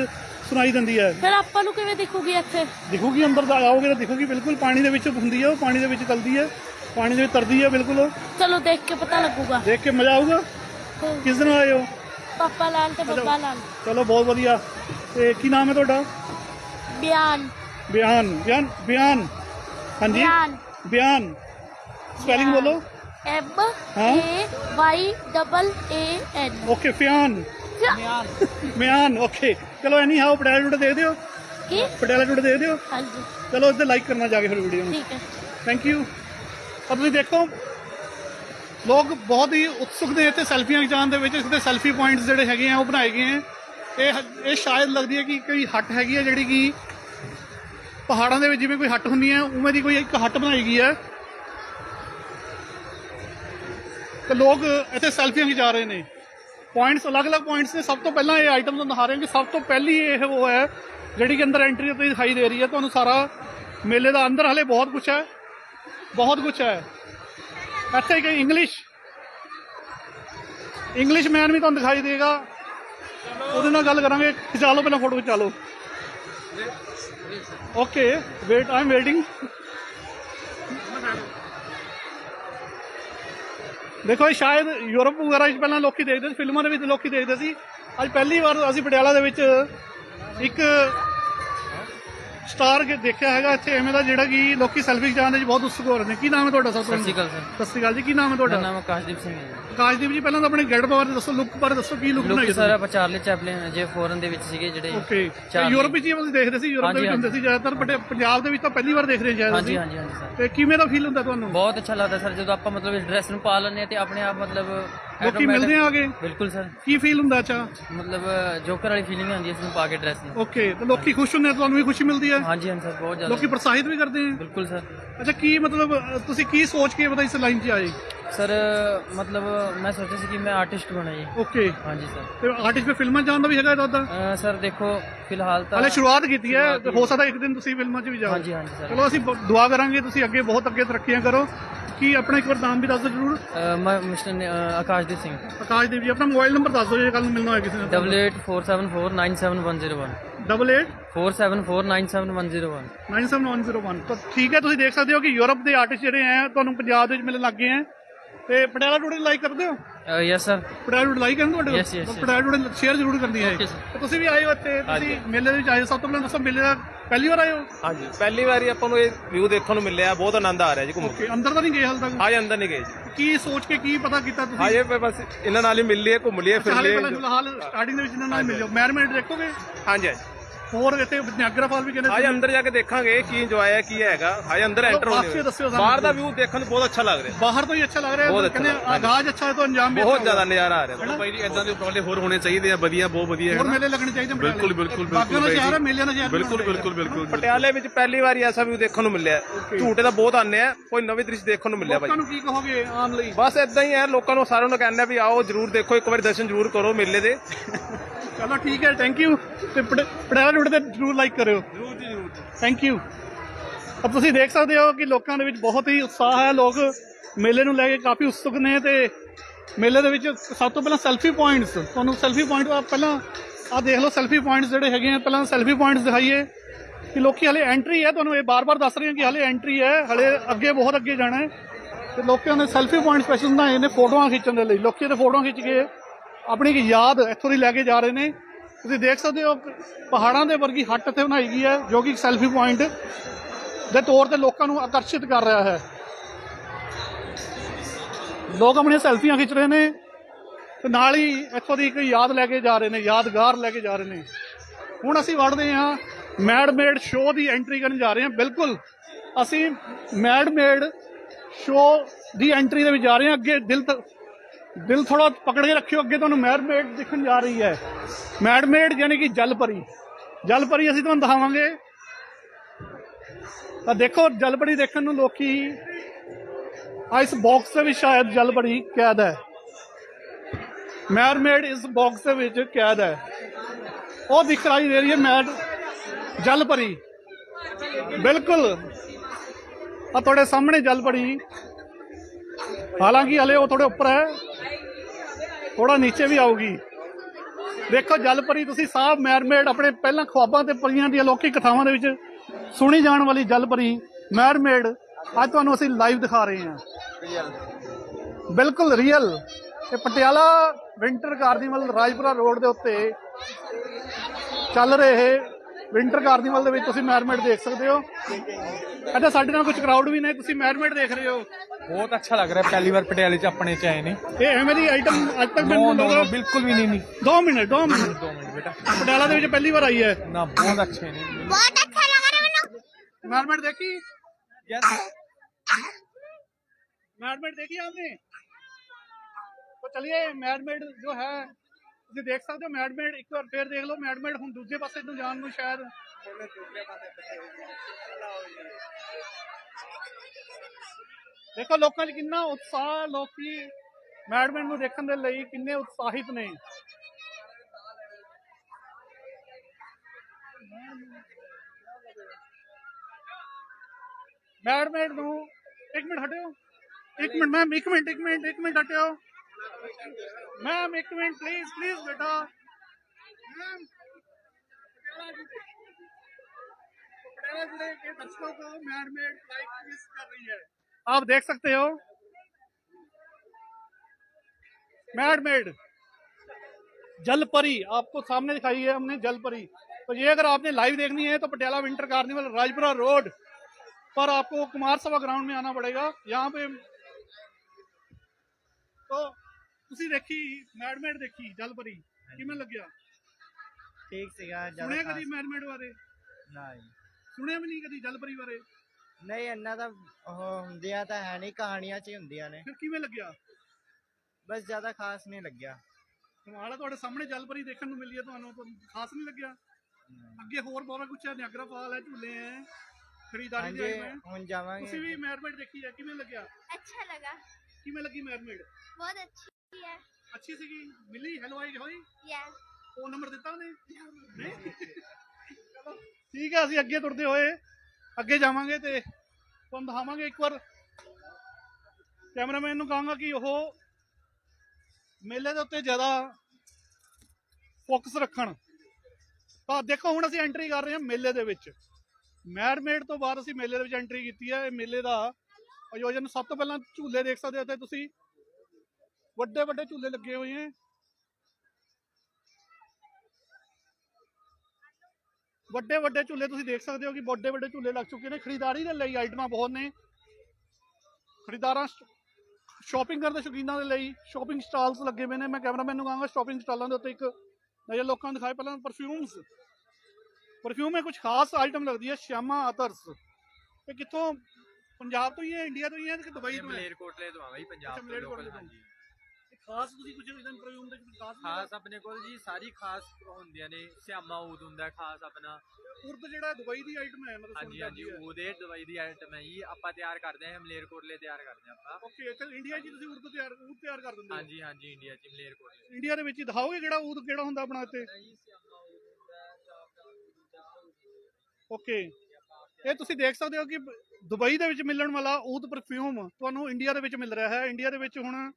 [SPEAKER 1] ਸੁਣਾਈ ਦਿੰਦੀ ਹੈ।
[SPEAKER 2] ਫਿਰ ਆਪਾਂ ਨੂੰ ਕਿਵੇਂ ਦਿਖੂਗੀ ਇੱਥੇ?
[SPEAKER 1] ਦਿਖੂਗੀ ਅੰਦਰ ਦਾ ਆਓਗੇ ਤਾਂ ਦਿਖੂਗੀ ਬਿਲਕੁਲ ਪਾਣੀ ਦੇ ਵਿੱਚ ਹੁੰਦੀ ਹੈ ਉਹ ਪਾਣੀ ਦੇ ਵਿੱਚ ਚਲਦੀ ਹੈ। ਪਾਣੀ ਦੇ ਵਿੱਚ ਤਰਦੀ ਹੈ ਬਿਲਕੁਲ ਉਹ।
[SPEAKER 2] ਚਲੋ ਦੇਖ ਕੇ ਪਤਾ ਲੱਗੂਗਾ।
[SPEAKER 1] ਦੇਖ ਕੇ ਮਜ਼ਾ ਆਊਗਾ? ਕਿਸ ਦਿਨ ਆਏ ਹੋ?
[SPEAKER 2] ਪਾਪਾ ਲਾਲ ਤੇ ਬੱਬਾ ਲਾਲ।
[SPEAKER 1] ਚਲੋ ਬਹੁਤ ਵਧੀਆ। ਤੇ ਕੀ ਨਾਮ ਹੈ ਤੁਹਾਡਾ?
[SPEAKER 2] ਬਿਆਨ।
[SPEAKER 1] ਬਿਆਨ ਬਿਆਨ ਬਿਆਨ। ਹਾਂਜੀ?
[SPEAKER 2] ਬਿਆਨ।
[SPEAKER 1] ਬਿਆਨ। ਸਪੈਲਿੰਗ ਬੋਲੋ।
[SPEAKER 2] ਐਮ
[SPEAKER 1] ਹਾਂ?
[SPEAKER 2] A Y double A N.
[SPEAKER 1] Okay ਫਿਆਨ ਮਿਆਨ ਓਕੇ। ਚਲੋ ਐਨੀ ਹਾਓ ਪਟਿਆਲਾ ਟੁਡੇ ਦੇਖ ਦਿਓ।
[SPEAKER 2] ਕੀ?
[SPEAKER 1] ਪਟਿਆਲਾ ਟੁਡੇ ਦੇਖ ਦਿਓ।
[SPEAKER 2] ਹਾਂਜੀ।
[SPEAKER 1] ਚਲੋ ਇੱਥੇ ਲਾਈਕ ਕਰਨਾ ਜਾ ਕੇ ਫਿਰ ਵੀਡੀਓ ਨੂੰ।
[SPEAKER 2] ਠੀਕ ਹੈ।
[SPEAKER 1] ਥੈਂਕ ਯੂ ਤਾਂ ਤੁਸੀਂ ਦੇਖੋ ਲੋਕ ਬਹੁਤ ਹੀ ਉਤਸੁਕ ਨੇ ਇੱਥੇ ਸੈਲਫੀਆਂ ਖਿਚਾਉਣ ਦੇ ਵਿੱਚ। ਇੱਥੇ ਸੈਲਫੀ ਪੁਆਇੰਟਸ ਜਿਹੜੇ ਹੈਗੇ ਆ ਉਹ ਬਣਾਏ ਗਏ ਆ। ਇਹ ਹ- ਇਹ ਸ਼ਾਇਦ ਲੱਗਦੀ ਹੈ ਕਿ ਕੋਈ ਹੱਟ ਹੈਗੀ ਹੈ ਜਿਹੜੀ ਕਿ ਪਹਾੜਾਂ ਦੇ ਵਿੱਚ ਜਿਵੇਂ ਕੋਈ ਹੱਟ ਹੁੰਦੀ ਹੈ, ਉਵੇਂ ਦੀ ਕੋਈ ਇੱਕ ਹੱਟ ਬਣਾਈ ਗਈ ਹੈ। ਤੇ ਲੋਕ ਇੱਥੇ ਸੈਲਫੀਆਂ ਖਿਚਾ ਰਹੇ ਨੇ। ਪੁਆਇੰਟਸ ਅਲੱਗ-ਅਲੱਗ ਪੁਆਇੰਟਸ ਨੇ। ਸਭ ਤੋਂ ਪਹਿਲਾਂ ਇਹ ਆਈਟਮ ਤੁਹਾਨੂੰ ਦਿਖਾ ਰਹੇ ਹਾਂ ਕਿ ਸਭ ਤੋਂ ਪਹਿਲੀ ਇਹ ਉਹ ਹੈ, ਜਿਹੜੀ ਕਿ ਅੰਦਰ ਐਂਟਰੀ ਉੱਤੇ ਦਿਖਾਈ ਦੇ ਰਹੀ ਹੈ। ਤੁਹਾਨੂੰ ਸਾਰਾ ਮੇਲੇ ਦਾ ਅੰਦਰ ਹਲੇ ਬਹੁਤ ਕੁਝ ਹੈ। ਬਹੁਤ ਕੁਝ ਹੈ। ਇੱਥੇ ਕਿ ਇੰਗਲਿਸ਼ ਇੰਗਲਿਸ਼ ਮੈਨ ਵੀ ਤੁਹਾਨੂੰ ਦਿਖਾਈ ਦੇਗਾ। ਉਹਦੇ ਨਾਲ ਗੱਲ ਕਰਾਂਗੇ। ਖਿਚਾ ਲਓ ਪਹਿਲਾਂ ਫੋਟੋ ਖਿਚਾ ਲਓ। Okay wait I am waiting ਦੇਖੋ ਇਹ ਸ਼ਾਇਦ ਯੂਰਪ ਵਗੈਰਾ ਵਿੱਚ ਪਹਿਲਾਂ ਲੋਕੀ ਦੇਖਦੇ ਸੀ, ਫਿਲਮਾਂ ਦੇ ਵਿੱਚ ਲੋਕੀ ਦੇਖਦੇ ਸੀ। ਅੱਜ ਪਹਿਲੀ ਵਾਰ ਅਸੀਂ ਪਟਿਆਲਾ ਦੇ ਵਿੱਚ ਇੱਕ ਸਟਾਰ ਦੇਖਿਆ ਹੈਗਾ ਇੱਥੇ ਐਵੇਂ ਦਾ ਜਿਹੜਾ ਕਿ ਲੋਕੀ ਸੈਲਫੀ ਖਿਚਾਉਣ ਦੇ ਬਹੁਤ ਉਤਸੁਕ ਹੋ ਰਹੇ ਨੇ। ਕੀ ਨਾਮ ਹੈ ਤੁਹਾਡਾ ਸਭ ਤੋਂ
[SPEAKER 3] ਸਤਿ ਸ਼੍ਰੀ ਅਕਾਲ ਸਰ।
[SPEAKER 1] ਸਤਿ ਸ਼੍ਰੀ ਅਕਾਲ ਜੀ ਕੀ ਨਾਮ ਹੈ
[SPEAKER 3] ਮੇਰਾ
[SPEAKER 1] ਤੁਹਾਡਾ
[SPEAKER 3] ਨਾਮ ਆਕਾਸ਼ਦੀਪ ਸਿੰਘ ਹੈ
[SPEAKER 1] ਆਕਾਸ਼ਦੀਪ ਜੀ ਪਹਿਲਾਂ ਤਾਂ ਆਪਣੇ ਗੈਟ ਬਾਰੇ ਦੱਸੋ ਲੁੱਕ ਬਾਰੇ ਦੱਸੋ ਕੀ ਲੁੱਕ ਬਣਾਈ
[SPEAKER 3] ਸਰ ਆਪਾਂ ਚਾਰਲੀ ਚੈਪਲਿਨ ਜੇ ਫੋਰਨ ਦੇ ਵਿੱਚ ਸੀਗੇ ਜਿਹੜੇ
[SPEAKER 1] ਓਕੇ। ਯੂਰਪ ਵਿੱਚ ਅਸੀਂ ਦੇਖਦੇ ਸੀ ਯੂਰਪ ਦੇ ਵਿੱਚ ਹੁੰਦੇ ਸੀ ਜ਼ਿਆਦਾਤਰ ਬਟ ਪੰਜਾਬ ਦੇ ਵਿੱਚ ਤਾਂ ਪਹਿਲੀ ਵਾਰ ਦੇਖ ਰਹੇ ਹਾਂ ਸ਼ਾਇਦ
[SPEAKER 3] ਹਾਂਜੀ ਹਾਂਜੀ ਹਾਂਜੀ ਸਰ।
[SPEAKER 1] ਤੇ ਕਿਵੇਂ ਦਾ ਫੀਲ ਹੁੰਦਾ ਤੁਹਾਨੂੰ?
[SPEAKER 3] ਬਹੁਤ ਅੱਛਾ ਲੱਗਦਾ ਸਰ ਜਦੋਂ ਆਪਾਂ ਮਤਲਬ ਇਸ ਡਰੈਸ ਨੂੰ ਪਾ ਲੈਂਦੇ ਹਾਂ ਤੇ ਆਪਣੇ ਆਪ ਮਤਲਬ
[SPEAKER 1] ਲੋਕੀ ਮਿਲਦੇ ਆ ਆਗੇ
[SPEAKER 3] ਬਿਲਕੁਲ ਸਰ।
[SPEAKER 1] ਕੀ ਫੀਲ ਹੁੰਦਾ ਅੱਛਾ?
[SPEAKER 3] ਮਤਲਬ ਜੋਕਰ ਵਾਲੀ ਫੀਲਿੰਗ ਆਉਂਦੀ ਹੈ ਇਸ ਨੂੰ ਪਾ ਕੇ ਡਰੈਸ ਨੂੰ।
[SPEAKER 1] ਓਕੇ ਤੇ ਲੋਕੀ ਖੁਸ਼ ਹੁੰਦੇ ਆ ਤੁਹਾਨੂੰ ਵੀ ਖੁਸ਼ੀ ਮਿਲਦੀ ਹੈ?
[SPEAKER 3] ਹਾਂਜੀ ਹਾਂਜੀ ਸਰ ਬਹੁਤ ਜ਼ਿਆਦਾ।
[SPEAKER 1] ਲੋਕੀ ਪ੍ਰੋਤਸਾਹਿਤ ਵੀ ਕਰਦੇ ਆ?
[SPEAKER 3] ਬਿਲਕੁਲ ਸਰ।
[SPEAKER 1] ਅੱਛਾ ਕੀ ਮਤਲਬ ਤੁਸੀਂ ਕੀ ਸੋਚ ਕੇ ਪਤਾ ਇਸ ਲਾਈਨ 'ਚ ਆਏ?
[SPEAKER 3] ਸਰ ਮਤਲਬ ਮੈਂ ਸੋਚਿਆ ਸੀ ਕਿ ਮੈਂ ਆਰਟਿਸਟ ਬਣਾ ਜੀ।
[SPEAKER 1] ਓਕੇ
[SPEAKER 3] ਹਾਂਜੀ ਸਰ।
[SPEAKER 1] ਤੇ ਆਰਟਿਸਟ ਵੀ ਫਿਲਮਾਂ 'ਚ ਜਾਣ ਦਾ ਵੀ ਹੈਗਾ
[SPEAKER 3] ਅਹ ਸਰ ਦੇਖੋ ਫਿਲਹਾਲ ਤਾਂ
[SPEAKER 1] ਹਾਲੇ ਸ਼ੁਰੂਆਤ ਕੀਤੀ ਹੈ ਤੇ ਹੋ ਸਕਦਾ ਇੱਕ ਦਿਨ ਤੁਸੀਂ ਫਿਲਮਾਂ 'ਚ ਵੀ ਜਾਓ।
[SPEAKER 3] ਹਾਂਜੀ ਹਾਂਜੀ ਸਰ।
[SPEAKER 1] ਚਲੋ ਅਸੀਂ ਦੁਆ ਕਰਾਂਗੇ ਤੁਸੀਂ ਅੱਗੇ ਬਹੁਤ ਅੱਗੇ ਤਰੱਕੀਆਂ ਕਰੋ। ਕੀ ਆਪਣਾ ਇੱਕ ਵਾਰ ਨਾਮ ਵੀ ਦੱਸ ਦਿਓ ਜਰੂਰ।
[SPEAKER 3] ਮੈਂ ਮਿਸਟਰ ਨੇ- ਆਕਾਸ਼ਦੀਪ ਸਿੰਘ।
[SPEAKER 1] ਆਕਾਸ਼ਦੀਪ ਜੀ ਆਪਣਾ ਮੋਬਾਈਲ ਨੰਬਰ ਦੱਸ ਦਿਓ ਜੇ ਕੱਲ ਨੂੰ ਮਿਲਣਾ ਹੋਏ ਕਿਸੇ ਨੇ
[SPEAKER 3] double eight four seven four nine seven one zero one.
[SPEAKER 1] 88
[SPEAKER 3] four seven four nine seven one zero one.
[SPEAKER 1] 97101 ਤਾਂ ਠੀਕ ਹੈ ਤੁਸੀਂ ਦੇਖ ਸਕਦੇ ਹੋ ਕਿ ਯੂਰਪ ਦੇ ਆਰਟਿਸਟ ਜਿਹੜੇ ਆ ਤੁਹਾਨੂੰ ਪੰਜਾਬ ਦੇ ਵਿੱਚ ਮਿਲਣ ਲੱਗ ਗਏ ਆ ਤੇ ਪਟਿਆਲਾ ਟੂਡੇ ਲਾਈਕ ਕਰਦੇ ਹੋ?
[SPEAKER 3] Yes sir.
[SPEAKER 1] Patiala today like ਕਰਦੇ ਤੁਹਾਡੇ
[SPEAKER 3] Yes, yes, yes.
[SPEAKER 1] Patiala today share ਜ਼ਰੂਰ ਕਰਨੀ ਹੈ
[SPEAKER 3] Okay, sir.
[SPEAKER 1] ਤੇ ਤੁਸੀਂ ਵੀ ਆਏ ਹੋ ਇੱਥੇ ਤੁਸੀਂ ਮੇਲੇ ਦੇ ਵਿੱਚ ਆਏ ਹੋ। ਸਭ ਤੋਂ ਪਹਿਲਾਂ ਦੱਸੋ ਮੇਲੇ ਦਾ ਪਹਿਲੀ ਵਾਰ ਆਏ ਹੋ?
[SPEAKER 4] ਹਾਂਜੀ ਪਹਿਲੀ ਵਾਰੀ ਆਪਾਂ ਨੂੰ ਇਹ ਵਿਊ ਦੇਖਣ ਨੂੰ ਮਿਲਿਆ ਬਹੁਤ ਆਨੰਦ ਆ ਰਿਹਾ ਜੀ ਘੁੰਮ ਕੇ
[SPEAKER 1] ਕਿ ਅੰਦਰ ਤਾਂ ਨਹੀਂ ਗਏ ਹਾਲ ਤੱਕ?
[SPEAKER 4] ਹਾਏ ਅੰਦਰ ਨਹੀਂ ਗਏ ਜੀ।
[SPEAKER 1] ਕੀ ਸੋਚ ਕੇ ਕੀ ਪਤਾ ਕੀਤਾ ਤੁਸੀਂ?
[SPEAKER 4] ਹਾਏ ਬਸ ਇਹਨਾਂ ਨਾਲ ਹੀ ਮਿਲ ਲਈਏ ਘੁੰਮ ਲਈਏ ਫਿਰ
[SPEAKER 1] ਹਾਲੇ
[SPEAKER 4] ਲਈਏ।
[SPEAKER 1] ਪਹਿਲਾਂ ਫਿਲਹਾਲ ਸਟਾਰਟਿੰਗ ਦੇ ਵਿੱਚ ਇਹਨਾਂ ਨਾਲ ਮਿਲਿਓ ਮੈਰਮੇਡ ਦੇਖੋਗੇ?
[SPEAKER 4] ਹਾਂਜੀ ਹਾਂਜੀ।
[SPEAKER 1] ਹੋਰ ਇੱਥੇ ਨਿਆਗਰਾ ਫਾਲ ਵੀ ਕਹਿੰਦੇ
[SPEAKER 4] ਹਾਏ ਅੰਦਰ ਜਾ ਕੇ ਦੇਖਾਂਗੇ ਕੀ ਇੰਜੋਏ ਹੈ ਕੀ ਹੈਗਾ। ਹਾਏ ਅੰਦਰ ਐਂਟਰ
[SPEAKER 1] ਬਾਕੀ
[SPEAKER 4] ਹੋਣੇ
[SPEAKER 1] ਦੱਸਿਓ ਸਾਨੂੰ।
[SPEAKER 4] ਬਾਹਰ ਦਾ ਵਿਊ ਦੇਖਣ ਨੂੰ ਬਹੁਤ ਅੱਛਾ ਲੱਗ ਰਿਹਾ।
[SPEAKER 1] ਬਾਹਰ ਤੋਂ ਹੀ ਅੱਛਾ ਲੱਗ ਰਿਹਾ।
[SPEAKER 4] ਬਹੁਤ
[SPEAKER 1] ਹੈ
[SPEAKER 4] ਅੱਛਾ
[SPEAKER 1] ਕਹਿੰਦੇ
[SPEAKER 4] ਲੱਗ ਰਿਹਾ।
[SPEAKER 1] ਆਗਾਜ਼ ਅੱਛਾ ਹੈ ਤਾਂ ਅੰਜਾਮ ਵੀ
[SPEAKER 4] ਬਹੁਤ
[SPEAKER 1] ਅੱਛਾ
[SPEAKER 4] ਜ਼ਿਆਦਾ ਨਜ਼ਾਰਾ ਆ ਰਿਹਾ।
[SPEAKER 5] ਭਾਈ ਜੀ ਇਦਾਂ ਦੇ ਉਪਰਾਲੇ ਹੋਰ ਹੋਣੇ ਚਾਹੀਦੇ ਆ ਵਧੀਆ ਬਹੁਤ ਵਧੀਆ
[SPEAKER 1] ਹੋਰ ਮੇਲੇ ਲੱਗਣੇ ਚਾਹੀਦੇ ਪਟਿਆਲੇ।
[SPEAKER 5] ਬਿਲਕੁਲ, ਬਿਲਕੁਲ,
[SPEAKER 1] ਬਾਗਾਂ ਦਾ
[SPEAKER 5] ਬਿਲਕੁਲ
[SPEAKER 1] ਸ਼ਹਿਰ ਹੈ ਮੇਲਿਆਂ ਦਾ ਸ਼ਹਿਰ ਵੀ
[SPEAKER 5] ਬਿਲਕੁਲ
[SPEAKER 1] ਹੋਣਾ
[SPEAKER 5] ਬਿਲਕੁਲ ਬਿਲਕੁਲ।
[SPEAKER 4] ਪਟਿਆਲੇ ਵਿੱਚ ਪਹਿਲੀ ਵਾਰੀ ਐਸਾ ਵਿਊ ਦੇਖਣ ਨੂੰ ਮਿਲਿਆ। ਝੂਟੇ ਤਾਂ ਬਹੁਤ ਆਨੇ ਆ ਕੋਈ ਨਵੀਂ ਦ੍ਰਿਸ਼ ਦੇਖਣ ਨੂੰ ਮਿਲਿਆ
[SPEAKER 1] ਲੋਕਾਂ
[SPEAKER 4] ਭਾਈ।
[SPEAKER 1] ਨੂੰ ਕੀ ਕਹੋਗੇ ਆਉਣ ਲਈ?
[SPEAKER 4] ਬਸ ਇਦਾਂ ਹੀ ਹੈ ਲੋਕਾਂ ਨੂੰ ਸਾਰਿਆਂ ਨੂੰ ਕਹਿੰਦਾ ਵੀ ਆਓ ਜਰੂਰ ਦੇਖੋ ਇੱਕ ਵਾਰੀ ਦਰਸ਼ਨ ਜਰੂਰ ਕਰੋ ਮੇਲੇ ਦੇ।
[SPEAKER 1] ਚਲੋ ਠੀਕ ਹੈ ਥੈਂਕ ਯੂ ਤੇ ਪਟ- ਪਟਿਆਲਾ ਰੋਡ ਤੇ ਜਰੂਰ ਲਾਈਕ ਕਰਿਓ। ਜਰੂਰ ਜੀ ਜਰੂਰ। ਥੈਂਕ ਯੂ ਅਬ ਤੁਸੀਂ ਦੇਖ ਸਕਦੇ ਹੋ ਕਿ ਲੋਕਾਂ ਦੇ ਵਿੱਚ ਬਹੁਤ ਹੀ ਉਤਸ਼ਾਹ ਹੈ। ਲੋਕ ਮੇਲੇ ਨੂੰ ਲੈ ਕੇ ਕਾਫੀ ਉਤਸੁਕ ਨੇ ਤੇ ਮੇਲੇ ਦੇ ਵਿੱਚ ਸਭ ਤੋਂ ਪਹਿਲਾਂ ਸੈਲਫੀ ਪੁਆਇੰਟਸ ਤੁਹਾਨੂੰ ਸੈਲਫੀ ਪੁਆਇੰਟ ਪਹਿਲਾਂ ਆਹ ਦੇਖ ਲਓ ਸੈਲਫੀ ਪੁਆਇੰਟਸ ਜਿਹੜੇ ਹੈਗੇ ਆ। ਪਹਿਲਾਂ ਸੈਲਫੀ ਪੁਆਇੰਟਸ ਦਿਖਾਈਏ ਕਿ ਲੋਕੀ ਹਲੇ ਐਂਟਰੀ ਹੈ। ਤੁਹਾਨੂੰ ਇਹ ਬਾਰ-ਬਾਰ ਦੱਸ ਰਹੇ ਹਾਂ ਕਿ ਹਲੇ ਐਂਟਰੀ ਹੈ। ਹਲੇ ਅੱਗੇ ਬਹੁਤ ਅੱਗੇ ਜਾਣਾ ਹੈ। ਤੇ ਲੋਕਾਂ ਨੇ ਸੈਲਫੀ ਪੁਆਇੰਟ ਸਪੈਸ਼ਲ ਬਣਾਏ ਨੇ ਫੋਟੋਆਂ ਖਿੱਚਣ ਦੇ ਲਈ। ਲੋਕੀ ਤੇ ਫੋਟੋਆਂ ਖਿੱਚ ਕੇ ਆਪਣੀ ਇੱਕ ਯਾਦ ਇੱਥੋਂ ਦੀ ਲੈ ਕੇ ਜਾ ਰਹੇ ਨੇ। ਤੁਸੀਂ ਦੇਖ ਸਕਦੇ ਹੋ, ਪਹਾੜਾਂ ਦੇ ਵਰਗੀ ਹੱਟ ਇੱਥੇ ਬਣਾਈ ਗਈ ਹੈ, ਜੋ ਕਿ ਸੈਲਫੀ ਪੁਆਇੰਟ ਦੇ ਤੌਰ ਤੇ ਲੋਕਾਂ ਨੂੰ ਆਕਰਸ਼ਿਤ ਕਰ ਰਿਹਾ ਹੈ। ਲੋਕ ਆਪਣੀਆਂ ਸੈਲਫੀਆਂ ਖਿੱਚ ਰਹੇ ਨੇ ਤੇ ਨਾਲ ਹੀ ਇੱਥੋਂ ਦੀ ਇੱਕ ਯਾਦ ਲੈ ਕੇ ਜਾ ਰਹੇ ਨੇ, ਯਾਦਗਾਰ ਲੈ ਕੇ ਜਾ ਰਹੇ ਨੇ। ਹੁਣ ਅਸੀਂ ਵੜਦੇ ਹਾਂ ਮੈਡ ਮੇਡ ਸ਼ੋਅ ਦੀ ਐਂਟਰੀ ਕਰਨ ਜਾ ਰਹੇ ਹਾਂ। ਬਿਲਕੁਲ, ਅਸੀਂ ਮੈਡ ਮੇਡ ਸ਼ੋਅ ਦੀ ਐਂਟਰੀ ਦੇ ਵਿੱਚ ਜਾ ਰਹੇ ਹਾਂ। ਅੱਗੇ ਦਿਲ ਤ- ਦਿਲ ਥੋੜਾ ਪਕੜ ਕੇ ਰੱਖਿਓ, ਅੱਗੇ ਤੁਹਾਨੂੰ ਮੈਡ ਮੇਡ ਦਿਖਣ ਜਾ ਰਹੀ ਹੈ। ਮੈਡ ਮੇਡ ਯਾਨੀ ਕਿ ਜਲ ਪਰੀ ਜਲ ਪਰੀ ਅਸੀਂ ਤੁਹਾਨੂੰ ਦਿਖਾਵਾਂਗੇ। ਤਾਂ ਦੇਖੋ ਜਲ ਪਰੀ ਦੇਖਣ ਨੂੰ ਲੋਕੀ ਆ ਇਸ ਬਾਕਸ ਦੇ ਵਿੱਚ ਸ਼ਾਇਦ ਜਲ ਪਰੀ ਕੈਦ ਹੈ। ਮੈਰਮੇਡ ਇਸ ਬਾਕਸ ਦੇ ਵਿੱਚ ਕੈਦ ਹੈ। ਉਹ ਦਿਖਾਈ ਦੇ ਰਹੀ ਹੈ ਮੈਡ ਜਲ ਪਰੀ ਬਿਲਕੁਲ। ਆ ਤੁਹਾਡੇ ਸਾਹਮਣੇ ਜਲ ਪਰੀ ਹਾਲਾਂਕਿ ਹਲੇ ਉਹ ਥੋੜੇ ਉੱਪਰ ਹੈ। ਥੋੜਾ ਨੀਚੇ ਵੀ ਆਊਗੀ। ਦੇਖੋ ਜਲ ਪਰੀ ਤੁਸੀਂ ਸਾਹ ਮੈਰਮੇਡ ਆਪਣੇ ਪਹਿਲਾਂ ਖੁਆਬਾਂ ਤੇ ਪਰੀਆਂ ਦੀਆਂ ਲੋਕੀ ਕਥਾਵਾਂ ਦੇ ਵਿੱਚ ਸੁਣੀ ਜਾਣ ਵਾਲੀ ਜਲ ਪਰੀ ਮੈਰਮੇਡ ਅੱਜ ਤੁਹਾਨੂੰ ਅਸੀਂ ਲਾਈਵ ਦਿਖਾ ਰਹੇ ਹਾਂ। ਬਿਲਕੁਲ ਰੀਅਲ ਇਹ Patiala winter carnival Rajpura road ਦੇ ਉੱਤੇ ਚੱਲ ਰਹੇ ਵਿੰਟਰ ਕਾਰਨੀਵਲ ਦੇ ਵਿੱਚ ਤੁਸੀਂ ਮੈਰਮੇਡ ਦੇਖ ਸਕਦੇ ਹੋ ਅੱਛਾ ਸਾਡੇ ਨਾਲ ਕੁਝ ਕਰਾਊਡ ਵੀ ਨੇ ਤੁਸੀਂ ਮੈਰਮੇਡ ਦੇਖ ਰਹੇ ਹੋ
[SPEAKER 5] ਬਹੁਤ ਅੱਛਾ ਲੱਗ ਰਿਹਾ ਪਹਿਲੀ ਵਾਰ ਪਟਿਆਲੇ ਚ ਆਪਣੇ ਚ ਆਏ ਨੇ
[SPEAKER 1] ਇਹ ਐਵੇਂ ਦੀ ਆਈਟਮ ਅੱਜ ਤੱਕ
[SPEAKER 5] ਨੋ
[SPEAKER 1] ਮੈਨੂੰ
[SPEAKER 5] ਨੋ
[SPEAKER 1] ਲੱਗਾ
[SPEAKER 5] ਬਿਲਕੁਲ ਵੀ ਨਹੀਂ ਨਹੀਂ
[SPEAKER 1] 2 ਮਿੰਟ 2 ਮਿੰਟ
[SPEAKER 5] ਦੋ ਮਿੰਟ ਬੇਟਾ
[SPEAKER 1] ਪਟਿਆਲਾ ਦੇ ਵਿੱਚ ਪਹਿਲੀ ਵਾਰ ਆਈ ਹੈ
[SPEAKER 5] ਨਾ ਬਹੁਤ ਅੱਛੇ ਨੇ
[SPEAKER 2] ਬਹੁਤ ਅੱਛਾ ਲੱਗ ਰਿਹਾ ਮੈਨੂੰ
[SPEAKER 1] मैरमेड देखी
[SPEAKER 5] ਯੈਸ
[SPEAKER 1] मैरमेड देखी आपने तो चलिए मैरमेड जो है ਤੁਸੀਂ ਦੇਖ ਸਕਦੇ ਹੋ ਮੈਡਮੇਡ ਇੱਕ ਵਾਰ ਫੇਰ ਦੇਖ ਲਓ ਮੈਡਮੇਡ ਹੁਣ ਦੂਜੇ ਪਾਸੇ ਨੂੰ ਜਾਣ ਨੂੰ ਸ਼ਾਇਦ ਦੇਖੋ ਲੋਕਾਂ 'ਚ ਕਿੰਨਾ ਉਤਸ਼ਾਹ ਲੋਕੀ ਮੈਡਮੇਡ ਨੂੰ ਦੇਖਣ ਦੇ ਲਈ ਕਿੰਨੇ ਉਤਸ਼ਾਹਿਤ ਨੇ। ਮੈਡਮੇਡ ਨੂੰ ਇੱਕ ਮਿੰਟ ਹਟਿਓ। ਇੱਕ ਮਿੰਟ ਮੈਮ ਇੱਕ ਮਿੰਟ ਇੱਕ ਮਿੰਟ ਇੱਕ ਮਿੰਟ ਹਟਿਓ। मैम एक मिनट प्लीज़ प्लीज़ बेटा। आप देख सकते हो। मैडमेड जलपरी, आपको सामने दिखाई है हमने जलपरी। तो ये अगर आपने लाइव देखनी है तो Patiala winter carnival Rajpura road पर आपको कुमार सभा ग्राउंड में आना पड़ेगा। यहाँ पे तो ਤੁਸੀਂ ਦੇਖੀ ਮੈਡ ਮੇਡ ਦੇਖੀ ਜਲ ਪਰੀ ਕਿਵੇਂ ਲੱਗਿਆ
[SPEAKER 3] ਠੀਕ ਸੀਗਾ
[SPEAKER 1] ਸੁਣਿਆ ਕਦੀ ਮੈਡ ਮੇਡ ਬਾਰੇ
[SPEAKER 3] ਨਾ ਜੀ
[SPEAKER 1] ਸੁਣਿਆ ਵੀ ਨਹੀਂ ਕਦੀ ਜਲ ਪਰੀ ਬਾਰੇ
[SPEAKER 3] ਨਹੀਂ ਇੰਨਾ ਤਾਂ ਉਹ ਹੁੰਦੀਆਂ ਤਾਂ ਹੈ ਨਹੀਂ ਕਹਾਣੀਆਂ 'ਚ ਹੀ ਹੁੰਦੀਆਂ ਨੇ
[SPEAKER 1] ਫਿਰ ਕਿਵੇਂ ਲੱਗਿਆ
[SPEAKER 3] ਬਸ ਜ਼ਿਆਦਾ ਖਾਸ ਨਹੀਂ ਲੱਗਿਆ
[SPEAKER 1] ਕਮਾਲ ਆ ਤੁਹਾਡੇ ਸਾਹਮਣੇ ਜਲ ਪਰੀ ਦੇਖਣ ਨੂੰ ਮਿਲੀ ਹੈ ਤੁਹਾਨੂੰ ਤਾਂ ਖਾਸ ਨਹੀਂ ਲੱਗਿਆ ਅੱਗੇ ਹੋਰ ਬਹੁਤ ਕੁਝ ਹੈ ਨਿਆਗਰਾ ਫਾਲ ਹੈ ਝੂਲੇ ਹੈ ਖਰੀਦਾਰੀ ਦੇ
[SPEAKER 3] ਹਾਂਜੀ
[SPEAKER 1] ਆਏ
[SPEAKER 3] ਹੁਣ
[SPEAKER 1] ਤੁਸੀਂ
[SPEAKER 3] ਜਾਵਾਂਗੇ
[SPEAKER 1] ਵੀ ਮੈਡਮੇਡ ਦੇਖੀ ਹੈ ਕਿਵੇਂ ਲੱਗਿਆ
[SPEAKER 6] अच्छा लगा
[SPEAKER 1] ਕਿਵੇਂ ਲੱਗੀ ਮੈਡਮੇਡ
[SPEAKER 6] बहुत अच्छी है
[SPEAKER 1] ਅੱਛੀ ਸੀਗੀ ਮਿਲੀ ਹੈਲੋ ਆਈ ਹੋਈ
[SPEAKER 6] यस
[SPEAKER 1] ਫੋਨ ਨੰਬਰ ਦਿੱਤਾ ਉਹਨੇ ਨਹੀਂ ਚਲੋ ਠੀਕ ਹੈ ਅਸੀਂ ਅੱਗੇ ਤੁਰਦੇ ਹੋਏ ਅੱਗੇ ਜਾਵਾਂਗੇ ਤੇ ਤੁਹਾਨੂੰ ਦਿਖਾਵਾਂਗੇ ਇੱਕ ਵਾਰ ਕੈਮਰਾਮੈਨ ਨੂੰ ਕਹਾਂਗਾ ਕਿ ਉਹ ਮੇਲੇ ਦੇ ਉੱਤੇ ਜ਼ਿਆਦਾ ਫੋਕਸ ਰੱਖਣ ਤਾਂ ਦੇਖੋ ਹੁਣ ਅਸੀਂ ਐਂਟਰੀ ਕਰ ਰਹੇ ਹਾਂ ਮੇਲੇ ਦੇ ਵਿੱਚ ਮੈਡਮੇਡ ਤੋਂ ਬਾਅਦ ਅਸੀਂ ਮੇਲੇ ਦੇ ਵਿੱਚ ਐਂਟਰੀ ਕੀਤੀ ਹੈ ਇਹ ਮੇਲੇ ਦਾ ਆਯੋਜਨ ਸਭ ਤੋਂ ਪਹਿਲਾਂ ਝੂਲੇ ਦੇਖ ਸਕਦੇ ਹੋ ਇੱਥੇ ਤੁਸੀਂ ਵੱਡੇ ਵੱਡੇ ਝੂਲੇ ਲੱਗੇ ਹੋਏ ਹੈ ਵੱਡੇ ਵੱਡੇ ਝੂਲੇ ਤੁਸੀਂ ਦੇਖ ਸਕਦੇ ਹੋ ਕਿ ਵੱਡੇ ਵੱਡੇ ਝੂਲੇ ਲੱਗ ਚੁੱਕੇ ਨੇ। ਖਰੀਦਦਾਰੀ ਦੇ ਲਈ ਆਈਟਮਾਂ ਬਹੁਤ ਨੇ। ਖਰੀਦਾਰਾਂ ਸ਼ਾਪਿੰਗ ਕਰਨ ਦੇ ਸ਼ੌਕੀਨਾਂ ਦੇ ਲਈ ਸ਼ਾਪਿੰਗ ਸਟਾਲਸ ਲੱਗੇ ਹੋਏ ਨੇ। ਮੈਂ ਕੈਮਰਾਮੈਨ ਨੂੰ ਕਹਾਂਗਾ ਸ਼ਾਪਿੰਗ ਸਟਾਲਾਂ ਦੇ ਉੱਤੇ ਇੱਕ ਨਜ਼ਰ ਲੋਕਾਂ ਨੂੰ ਦਿਖਾਏ। ਪਹਿਲਾਂ ਪਰਫਿਊਮਸ ਪਰਫਿਊਮ ਹੈ ਕੁਝ ਖਾਸ ਆਈਟਮ ਲੱਗਦੀ ਹੈ ਸ਼ਿਆਮਾ ਅਤਰਸ ਇਹ ਕਿੱਥੋਂ? ਪੰਜਾਬ ਤੋਂ ਹੀ ਹੈ ਇੰਡੀਆ ਤੋਂ ਹੀ ਹੈ ਕਿ ਦੁਬਈ ਤੋਂ ਹੈ?
[SPEAKER 7] ਮਲੇਰਕੋਟਲੇ ਤੋਂ ਆ ਬਈ ਪੰਜਾਬ ਤੋਂ ਲੋਕਲ। ਹਾਂਜੀ।
[SPEAKER 1] ਖਾਸ ਤੁਸੀਂ ਕੁਝ ਇਹਦਾ ਪਰਫਿਊਮ ਦੇ ਕੁਝ ਖਾਸ
[SPEAKER 7] ਖਾਸ ਆਪਣੇ ਕੋਲ ਜੀ ਸਾਰੀ ਖਾਸ ਹੁੰਦੀਆਂ ਨੇ ਸਿਆਮਾ ਊਦ ਹੁੰਦਾ ਖਾਸ ਆਪਣਾ।
[SPEAKER 1] ਉਰਦ ਜਿਹੜਾ ਦੁਬਈ ਦੀ ਆਈਟਮ ਹੈ ਮਤਲਬ
[SPEAKER 7] ਹਾਂਜੀ ਹਾਂਜੀ ਉਹਦੇ ਦਵਾਈ ਦੀ ਆਈਟਮ ਹੈ ਜੀ। ਆਪਾਂ ਤਿਆਰ ਕਰਦੇ ਹਾਂ ਮਲੇਰਕੋਟਲੇ ਤਿਆਰ ਕਰਦੇ ਹਾਂ ਆਪਾਂ।
[SPEAKER 1] ਓਕੇ ਇੱਥੇ ਇੰਡੀਆ 'ਚ ਤੁਸੀਂ ਉਰਦ ਤਿਆਰ ਉਰਦ ਤਿਆਰ ਕਰ ਦਿੰਦੇ ਹੋ?
[SPEAKER 7] ਹਾਂਜੀ ਹਾਂਜੀ ਇੰਡੀਆ ਚ ਮਲੇਰਕੋਟਲੇ
[SPEAKER 1] ਇੰਡੀਆ ਦੇ ਵਿੱਚ ਹੀ ਦਿਖਾਓਗੇ ਕਿਹੜਾ ਊਦ ਕਿਹੜਾ ਹੁੰਦਾ ਆਪਣਾ ਇੱਥੇ? ਓਕੇ ਇਹ ਤੁਸੀਂ ਦੇਖ ਸਕਦੇ ਹੋ ਕਿ ਦੁਬਈ ਦੇ ਵਿੱਚ ਮਿਲਣ ਵਾਲਾ ਊਦ ਪਰਫਿਊਮ ਤੁਹਾਨੂੰ ਇੰਡੀਆ ਦੇ ਵਿੱਚ ਮਿਲ ਰਿਹਾ ਹੈ। ਇੰਡੀਆ ਦੇ ਵਿੱਚ ਹੁਣ